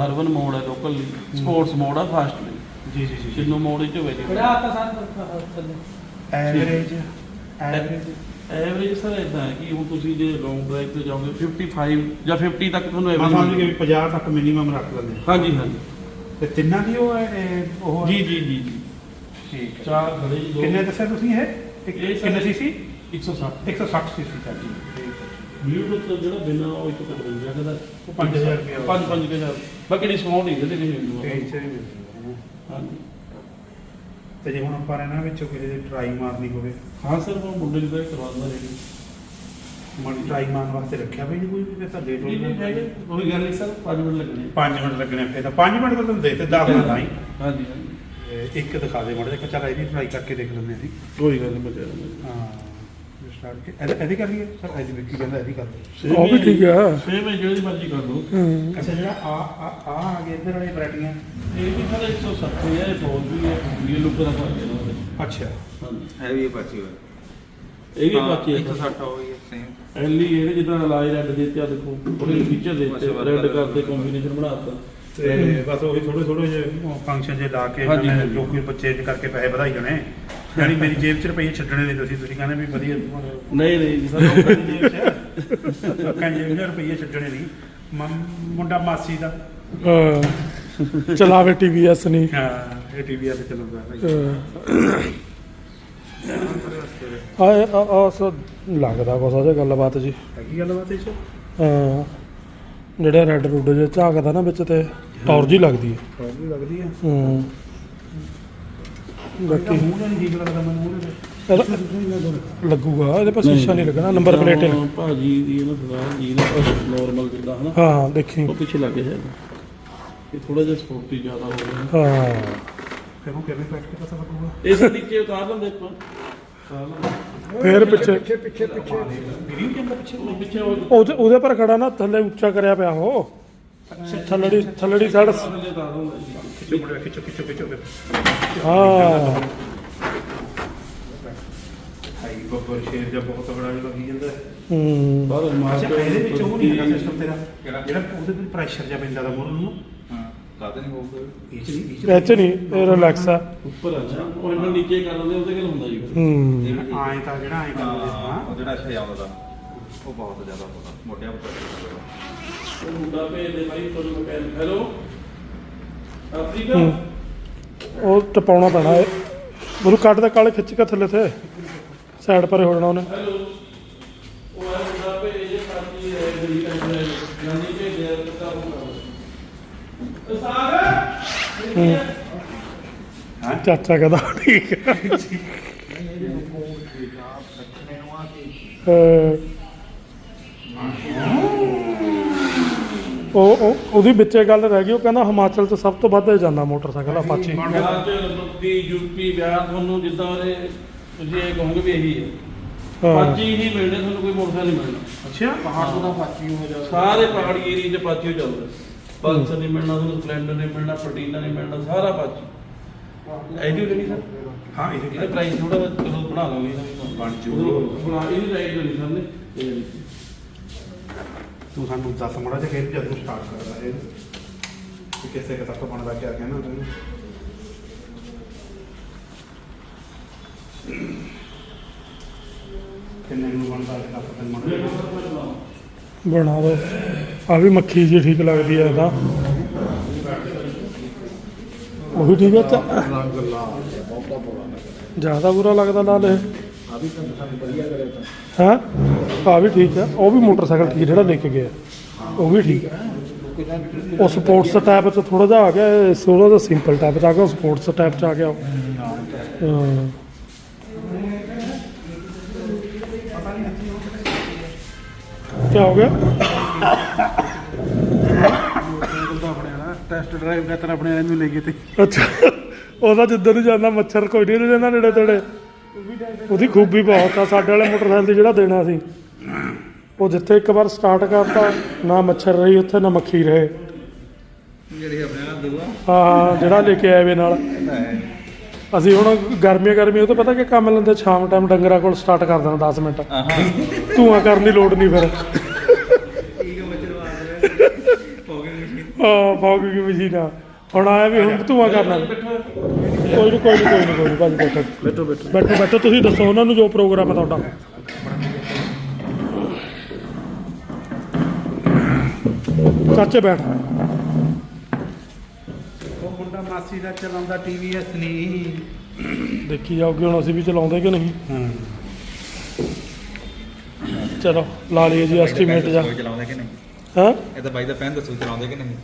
ਅਰਬਨ ਮੋਡ ਹੈ ਲੋਕਲ ਲਈ ਸਪੋਰਟਸ ਮੋਡ ਆ ਫਾਸਟ ਲਈ ਜੀ ਜੀ ਜੀ ਤਿੰਨੋਂ ਮੋਡ ਵਿੱਚ available average average average sir ਇਦਾਂ ਹੈ ਕਿ ਹੁਣ ਤੁਸੀਂ ਜੇ ਲੌਂਗ ਡਰਾਈਵ ਤੇ ਜਾਓਗੇ 55 ਜਾਂ 50 ਤੱਕ ਤੁਹਾਨੂੰ ਮੈਂ average ਸਮਝ ਗਿਆ ਵੀ 50 ਤੱਕ ਮਿਨੀਮਮ ਰੱਖ ਲੈਂਦੇ ਹਾਂਜੀ ਹਾਂਜੀ। ਤੇ ਤਿੰਨਾਂ ਦੀ ਉਹ ਹੈ ਇਹ ਉਹ? ਜੀ ਜੀ ਜੀ ਜੀ। ਠੀਕ ਹੈ। ਚਾਰ ਖੜੇ ਜੀ ਦੋ। ਕਿੰਨੇ ਦੱਸਿਆ ਤੁਸੀਂ ਇਹ? ਇੱਕ- ਇਹ ਕਿੰਨੇ ਸਰ- ਸੀਸੀ 160 160 ਸੀਸੀ ਤੱਕ ਜੀ ਠੀਕ ਬਲੂਟੁੱਥ ਦਾ ਜਿਹੜਾ ਬਿਨਾ ਉਹ ਇੱਕ ਤੱਕ ਮਿਲ ਜਾਂਦਾ ਉਹ 5000 ਰੁਪਏ 5 5000 ਬਾਕੀ ਡਿਸਕਾਊਂਟ ਨਹੀਂ ਦਿੰਦੇ ਕਿਸੇ ਨੂੰ। ਮਿਲ ਜਾਊਗਾ। ਹਾਂਜੀ। ਤੇ ਜੇ ਹੁਣ ਆਪਾਂ ਇਹਨਾਂ ਵਿੱਚੋਂ ਕਿਸੇ ਦੀ ਟਰਾਈ ਮਾਰਨੀ ਹੋਵੇ। ਹਾਂ ਸਰ ਹੁਣ ਮੁੰਡੇ ਦੀ ਤਾਂ ਇਹ ਕਰਵਾ ਦਿੰਦਾ ਰੇਡੀ ਮਨ ਟਰਾਈ ਮਾਰਨ ਵਾਸਤੇ ਰੱਖਿਆ ਵੀ ਨਹੀਂ ਕੋਈ ਵੀ ਤਾਂ ਲੇਟ ਹੋ ਨਹੀਂ ਨਹੀਂ ਹੈਗੇ ਕੋਈ ਗੱਲ ਨਹੀਂ ਸਰ 5 ਮਿੰਟ ਲੱਗਣੇ 5 ਮਿੰਟ ਲੱਗਣੇ ਫਿਰ ਤਾਂ 5 ਮਿੰਟ ਤਾਂ ਤੁਹਾਨੂੰ ਦੇ ਤੇ 10 ਮਿੰਟ ਆਈ ਹਾਂਜੀ ਹਾਂਜੀ। ਇੱਕ ਦਿਖਾ ਦੇ ਮੜ ਜਾ ਚੱਲ ਇਹਦੀ ਟਰਾਈ ਕਰਕੇ ਦੇਖ ਲੈਂਦੇ ਅਸੀਂ ਕੋਈ ਗੱਲ ਨਹੀਂ ਦਿੰਦਾ। ਹਾਂ। ਸਟਾਰਟ ਕੇ ਇਹਦੀ ਇਹਦੀ ਕਰ ਲਈਏ? ਸਰ ਇਹਦੀ ਵਿੱਕੀ ਕਹਿੰਦਾ ਇਹਦੀ ਕਰ ਲਓ। ਉਹ ਵੀ ਠੀਕ ਆ। ਸੇਮ ਹੈ ਜਿਹੜੀ ਮਰਜ਼ੀ ਕਰ ਲਓ। ਹੂੰ। ਅੱਛਾ ਜਿਹੜਾ ਆ ਆ ਆ ਆ ਗਏ ਇੱਧਰ ਵਾਲੀ ਵੈਰਾਈਟੀਆਂ? ਇਹ ਵੀ ਸਰ 170 ਹੈ ਇਹ ਫੋਰ ਵੀ ਹੈ ਇਹ ਲੁੱਕ ਦਾ ਇਹਨਾਂ ਦੇ। ਅੱਛਾ। ਹਾਂਜੀ। ਹੈ ਵੀ ਪਾਚੀ ਹੋਇਆ ਇਹ ਵੀ ਬਾਕੀ ਹੈ 160 ਹੋ ਗਈ ਸੇਮ ਐਲੀ ਇਹਦੇ ਜਿੱਦਾਂ ਲਾਈ ਰੈੱਡ ਦੇ ਤੇ ਆ ਦੇਖੋ। ਉਹਦੇ ਫੀਚਰ ਦੇ ਦਿੱਤੇ ਅੱਛਾ, ਰੈੱਡ ਕਰਦੇ ਕੰਬੀਨੇਸ਼ਨ ਬਣਾਤਾ ਤੇ ਬਸ। ਉਹੀ ਥੋੜੇ ਥੋੜੇ ਜਿਹੇ ਫੰਕਸ਼ਨ ਜੇ ਲਾ ਕੇ ਹਾਂਜੀ। ਲੋਕੀ ਬੱਚੇ ਕਰਕੇ ਪੈਸੇ ਵਧਾਈ ਜਾਣੇ। ਯਾਨੀ ਮੇਰੀ ਜੇਬ 'ਚ ਰੁਪਈਏ ਛੱਡਣੇ ਨਹੀਂ ਤੁਸੀਂ ਤੁਸੀਂ ਕਹਿੰਦੇ ਵੀ ਵਧੀਆ ਨਹੀਂ ਨਹੀਂ ਜੀ ਸਰ ਲੋਕਾਂ ਦੀ ਜੇਬ 'ਚ ਲੋਕਾਂ ਦੀ ਜੇਬ 'ਚ ਰੁਪਈਏ ਛੱਡਣੇ ਨਹੀਂ। ਮ- ਮੁੰਡਾ ਮਾਸੀ ਦਾ। ਹਾਂ। ਚਲਾਵੇ ਟੀਵੀਐਸ ਨਹੀਂ। ਹਾਂ ਇਹ ਟੀਵੀ ਤੇ ਚੱਲਦਾ ਭਾਈ। ਆ ਆ ਆ ਸੋ ਲੱਗਦਾ ਕੁਛ ਉਹਦੇ ਗੱਲਬਾਤ ਜੀ। ਹੈਗੀ ਗੱਲਬਾਤ ਇਹ 'ਚ? ਹਾਂ। ਜਿਹੜਾ ਰੈੱਡ ਰੂਡ ਜੇ ਝਾਕਦਾ ਨਾ ਵਿੱਚ ਤੇ ਟੌਰ ਜੀ ਲੱਗਦੀ ਹੈ। ਪ੍ਰੋਬਲਮ ਲੱਗਦੀ ਹੈ। ਹੂੰ। ਬਾਕੀ ਲੱਗੂਗਾ ਇਹਦੇ ਪਰ ਸ਼ੀਸ਼ਾ ਨਹੀਂ ਲੱਗਣਾ ਨੰਬਰ ਪਲੇਟ ਹੀ ਭਾਜੀ ਦੀ ਇਹਨਾਂ ਸਰਦਾਰ ਜੀ ਨੇ ਨਾਰਮਲ ਜਿੱਦਾਂ ਹਨਾ? ਹਾਂ ਦੇਖੀ। ਉਹ ਪਿੱਛੇ ਲੱਗੇ ਹੈ ਇਹ ਥੋੜਾ ਜਿਹਾ ਸਪੋਰਟੀ ਜ਼ਿਆਦਾ ਹੋ ਗਿਆ। ਹਾਂ। ਫਿਰ ਉਹ ਕਿਵੇਂ ਬੈਠ ਕੇ ਪਤਾ ਲੱਗੂਗਾ ਇਸ ਨੀਚੇ ਉਤਾਰ ਲੈਂਦੇ ਆਪਾਂ। ਉਤਾਰ ਲੈਂਦੇ। ਫੇਰ ਪਿੱਛੇ। ਵੀਡੀਓ ਕਹਿੰਦਾ ਪਿੱਛੇ। ਉਹ ਪਿੱਛੇ ਉਹ ਉਹਦੇ ਉਹਦੇ ਪਰ ਖੜਾ ਨਾ ਥੱਲੇ ਉੱਚਾ ਕਰਿਆ ਪਿਆ ਉਹ। ਥੱਲੜੀ ਥੱਲੜੀ ਸਾਈਡ ਜੀ ਖਿੱਚੋ ਮੁੰਡੇ ਖਿੱਚੋ ਖਿੱਚੋ ਖਿੱਚੋ ਹਾਂ। ਹਾਈ ਬੱਬਰ ਸ਼ੇਰ ਜਾਂ ਬਹੁਤ ਬੜਾ ਜਿਹਾ ਲੱਗੀ ਜਾਂਦਾ ਹੈ ਬਾਹਰ ਮਾਰ ਅੱਛਾ ਇਹਦੇ ਵਿੱਚ ਉਹ ਨਹੀਂ ਹੈਗਾ ਸਿਸਟਮ ਤੇਰਾ ਜਿਹੜਾ ਉਹਦੇ ਵਿੱਚ ਪ੍ਰੈਸ਼ਰ ਜਿਹਾ ਪੈਂਦਾ ਦਾ ਮੁਰਨ ਨੂੰ ਹਾਂ ਕਾਹਦੇ ਨਹੀਂ ਹੋਊਗਾ ਇਹ ਚ ਨਹੀਂ ਇਹ ਚ ਨਹੀਂ ਇਹ ਰਿਲੈਕਸ ਆ। ਉੱਪਰ ਅੱਛਾ ਉਹ ਇਹਨਾਂ ਨੀਚੇ ਕਰ ਲੈਂਦੇ ਉਹਦੇ ਕੋਲ ਹੁੰਦਾ ਜੀ ਹੂੰ। ਆਏਂ ਤਾਂ ਜਿਹੜਾ ਆਏਂ ਕਰਦੇ ਹਾਂ ਉਹ ਜਿਹੜਾ ਇੱਥੇ ਆਉਂਦਾ ਦਾ ਉਹ ਬਹੁਤ ਜ਼ਿਆਦਾ ਹੁੰਦਾ। ਮੋਟਿਆ ਉੱਪਰ। ਮੁੰਡਾ ਭੇਜਦੇ ਭਾਈ ਤੁਹਾਨੂੰ ਮਕੈਨਿਕ ਹੈਲੋ ਅਫਰੀਕਾ ਹੂੰ। ਉਹ ਟਪਾਉਣਾ ਪੈਣਾ ਇਹ ਉਹਨੂੰ ਕੱਢ ਦੇ ਕਾਲੇ ਖਿੱਚ ਕੇ ਥੱਲੇ ਤੇ। ਸਾਈਡ ਪਰੇ ਹੋ ਜਾਣਾ ਉਹਨੇ। ਹੈਲੋ ਉਹ ਹੈ ਮੁੰਡਾ ਭੇਜੇ ਹੈ ਕਰਦੇ ਗਾਂਧੀ ਭੇਜਿਆ ਤਾਂ ਉਹ ਸਾਗ ਚਾਚਾ ਕਹਿੰਦਾ ਠੀਕ ਹੈ। ਅਹ ਉਹ ਉਹ ਉਹਦੀ ਵਿੱਚੇ ਗੱਲ ਰਹਿ ਗਈ ਉਹ ਕਹਿੰਦਾ ਹਿਮਾਚਲ 'ਚ ਸਭ ਤੋਂ ਵੱਧ ਜਾਂਦਾ ਮੋਟਰਸਾਈਕਲ ਅਪਾਚੀ ਪੰਜਾਬ ਚ ਲੁੱਕੀ ਯੂਪੀ ਬਿਹਾਰ ਤੁਹਾਨੂੰ ਜਿੱਦਾਂ ਉਹਦੇ ਤੁਸੀਂ ਇਹ ਕਹੋਗੇ ਵੀ ਇਹੀ ਹੈ। ਹਾਂ। ਪਾਚੀ ਹੀ ਮਿਲਣੇ ਤੁਹਾਨੂੰ ਕੋਈ ਮੋਟਰਸਾਈਕਲ ਨਹੀਂ ਮਿਲਣਾ। ਅੱਛਾ ਪਹਾੜ ਦਾ ਪਾਚੀ ਹੋ ਜਾਂਦਾ। ਸਾਰੇ ਪਹਾੜੀ ਏਰੀਆ 'ਚ ਪਾਚੀ ਹੋ ਚੱਲਦਾ ਪਲਸਰ ਨਹੀਂ ਮਿਲਣਾ ਤੁਹਾਨੂੰ ਸਪਲੈਂਡਰ ਨਹੀਂ ਮਿਲਣਾ ਪਟੀਨਾ ਨਹੀਂ ਮਿਲਣਾ ਸਾਰਾ ਪਾਚੀ ਐਡੀ ਨਹੀਂ ਸਰ? ਹਾਂ ਇਹਦੇ ਇਹਦਾ ਪ੍ਰਾਈਸ ਥੋੜਾ ਚਲੋ ਬਣਾ ਲਵਾਂਗੇ ਇਹਦਾ ਵੀ। ਬਣ ਜੂ। ਉਧਰੋਂ ਬਣਾ ਇਹਦੀ ਰਾਈਟ ਨਹੀਂ ਸਰ ਨੇ। ਇਹ ਵਾਲੀ। ਤੂੰ ਸਾਨੂੰ ਦੱਸ ਮੜਾ ਜੇ ਫਿਰ ਜਦੋਂ ਸਟਾਰਟ ਕਰਦਾ ਇਹ। ਕਿ ਕਿਸੇ ਕੇ ਤੱਕ ਬਣਦਾ ਕਿਆ ਕਹਿਣਾ ਤੈਨੂੰ। ਕਿੰਨੇ ਨੂੰ ਬਣਦਾ ਇਹ ਦੱਸ ਤੈਨੂੰ ਮੜਾ ਬਣਾ ਦੋ ਆ ਵੀ ਮੱਖੀ ਜੀ ਠੀਕ ਲੱਗਦੀ ਹੈ ਇਹਦਾ। ਉਹ ਵੀ ਠੀਕ ਹੈ ਜ਼ਿਆਦਾ ਬੁਰਾ ਲੱਗਦਾ ਲਾਲ ਇਹ। ਆ ਵੀ ਤਾਂ ਸਾਨੂੰ ਵਧੀਆ ਕਰਿਆ ਤਾਂ ਹਾਂ? ਆ ਵੀ ਠੀਕ ਹੈ। ਉਹ ਵੀ ਮੋਟਰਸਾਈਕਲ ਠੀਕ ਜਿਹੜਾ ਲੈ ਕੇ ਗਿਆ। ਉਹ ਵੀ ਠੀਕ ਹੈ। ਉਹ ਸਪੋਰਟਸ ਟਾਈਪ ਚ ਥੋੜਾ ਜਿਹਾ ਆ ਗਿਆ ਥੋੜਾ ਜਿਹਾ ਸਿੰਪਲ ਟਾਈਪ ਚ ਆ ਗਿਆ ਸਪੋਰਟਸ ਟਾਈਪ ਚ ਆ ਗਿਆ। ਉਹ। ਹਾਂ। ਕੀ ਹੋ ਗਿਆ? ਸਾਈਕਲ ਤਾਂ ਆਪਣੇ ਵਾਲਾ ਟੈਸਟ ਡਰਾਈਵ ਕਰਤਾ ਆਪਣੇ ਵਾਲੇ ਨੂੰ ਲੈ ਗਏ ਤੇ। ਅੱਛਾ। ਉਹਦਾ ਜਿੱਦਾਂ ਨੂੰ ਜਾਂਦਾ ਮੱਛਰ ਕੋਈ ਨਹੀਂ ਜਾਂਦਾ ਨੇੜੇ ਤੇੜੇ। ਉਹਦੀ ਖੂਬੀ ਬਹੁਤ ਆ ਸਾਡੇ ਵਾਲੇ ਮੋਟਰਸਾਈਕਲ ਤੇ ਜਿਹੜਾ ਦੇਣਾ ਸੀ ਉਹ ਜਿੱਥੇ ਇੱਕ ਵਾਰ ਸਟਾਰਟ ਕਰਤਾ ਨਾ ਮੱਛਰ ਰਹੀ ਉੱਥੇ ਨਾ ਮੱਖੀ ਰਹੇ। ਜਿਹੜੀ ਆਪਣੇ ਨਾਲ ਦੂਆ। ਹਾਂ ਜਿਹੜਾ ਲੈ ਕੇ ਆਏ ਵੇ ਨਾਲ। ਅਸੀਂ ਹੁਣ ਗਰਮੀਆਂ ਗਰਮੀਆਂ ਉਹ ਤਾਂ ਪਤਾ ਕਿ ਕੰਮ ਲੈਂਦੇ ਸ਼ਾਮ ਟਾਈਮ ਡੰਗਰਾਂ ਕੋਲ ਸਟਾਰਟ ਕਰ ਦੇਣਾ 10 ਮਿੰਟ। ਧੂਆਂ ਕਰਨ ਦੀ ਲੋੜ ਨਹੀਂ ਫਿਰ। ਠੀਕ ਹੈ ਮੱਛਰ ਮਸ਼ੀਨ ਹਾਂ ਦੀ ਮਸ਼ੀਨ ਆ। ਹੁਣ ਆਇਆ ਵੀ ਹੁਣ ਧੂਆਂ ਕਰਨਾ। ਕੋਈ ਨਹੀਂ ਕੋਈ ਨਹੀਂ ਕੋਈ ਨਹੀਂ ਕੋਈ ਨਹੀਂ ਭਾਜੀ ਬੈਠੋ। ਬੈਠੋ ਬੈਠੋ। ਬੈਠੋ ਬੈਠੋ ਤੁਸੀਂ ਦੱਸੋ ਉਹਨਾਂ ਨੂੰ ਜੋ ਪ੍ਰੋਗਰਾਮ ਹੈ ਤੁਹਾਡਾ। ਚਾਚੇ ਬੈਠ। ਉਹ ਮੁੰਡਾ ਮਾਸੀ ਦਾ ਚਲਾਉਂਦਾ ਟੀਵੀਐਸ ਨਹੀਂ। ਦੇਖੀ ਜਾਓਗੇ ਹੁਣ ਅਸੀਂ ਵੀ ਚਲਾਉਂਦੇ ਕਿ ਨਹੀਂ। ਹਾਂ। ਚਲੋ ਲਾ ਲਈਏ ਜੀ ਐਸਟੀਮੇਟ ਜਾ। ਕੋਈ ਚਲਾਉਂਦੇ ਕਿ ਨਹੀਂ? ਹਾਂ? ਇਹ ਤਾਂ ਬਾਈ ਦਾ ਪੈਨ ਦੱਸੋ ਚਲਾਉਂਦੇ ਕਿ ਨਹੀਂ?